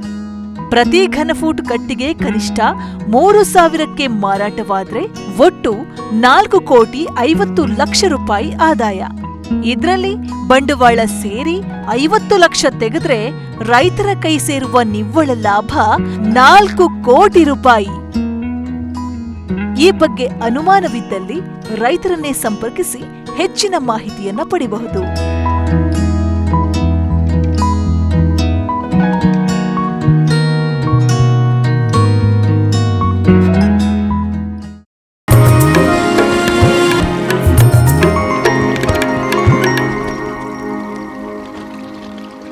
ಪ್ರತಿ ಘನ ಫೂಟ್ ಕಟ್ಟಿಗೆ ಕನಿಷ್ಠ ಮೂರು ಸಾವಿರಕ್ಕೆ ಮಾರಾಟವಾದ್ರೆ ಒಟ್ಟು ನಾಲ್ಕು ಕೋಟಿ ಐವತ್ತು ಲಕ್ಷ ರೂಪಾಯಿ ಆದಾಯ. ಇದರಲ್ಲಿ ಬಂಡವಾಳ ಸೇರಿ ಐವತ್ತು ಲಕ್ಷ ತೆಗೆದ್ರೆ ರೈತರ ಕೈ ಸೇರುವ ನಿವ್ವಳ ಲಾಭ ನಾಲ್ಕು ಕೋಟಿ ರೂಪಾಯಿ. ಈ ಬಗ್ಗೆ ಅನುಮಾನವಿದ್ದಲ್ಲಿ ರೈತರನ್ನೇ ಸಂಪರ್ಕಿಸಿ ಹೆಚ್ಚಿನ ಮಾಹಿತಿಯನ್ನು ಪಡೆಯಬಹುದು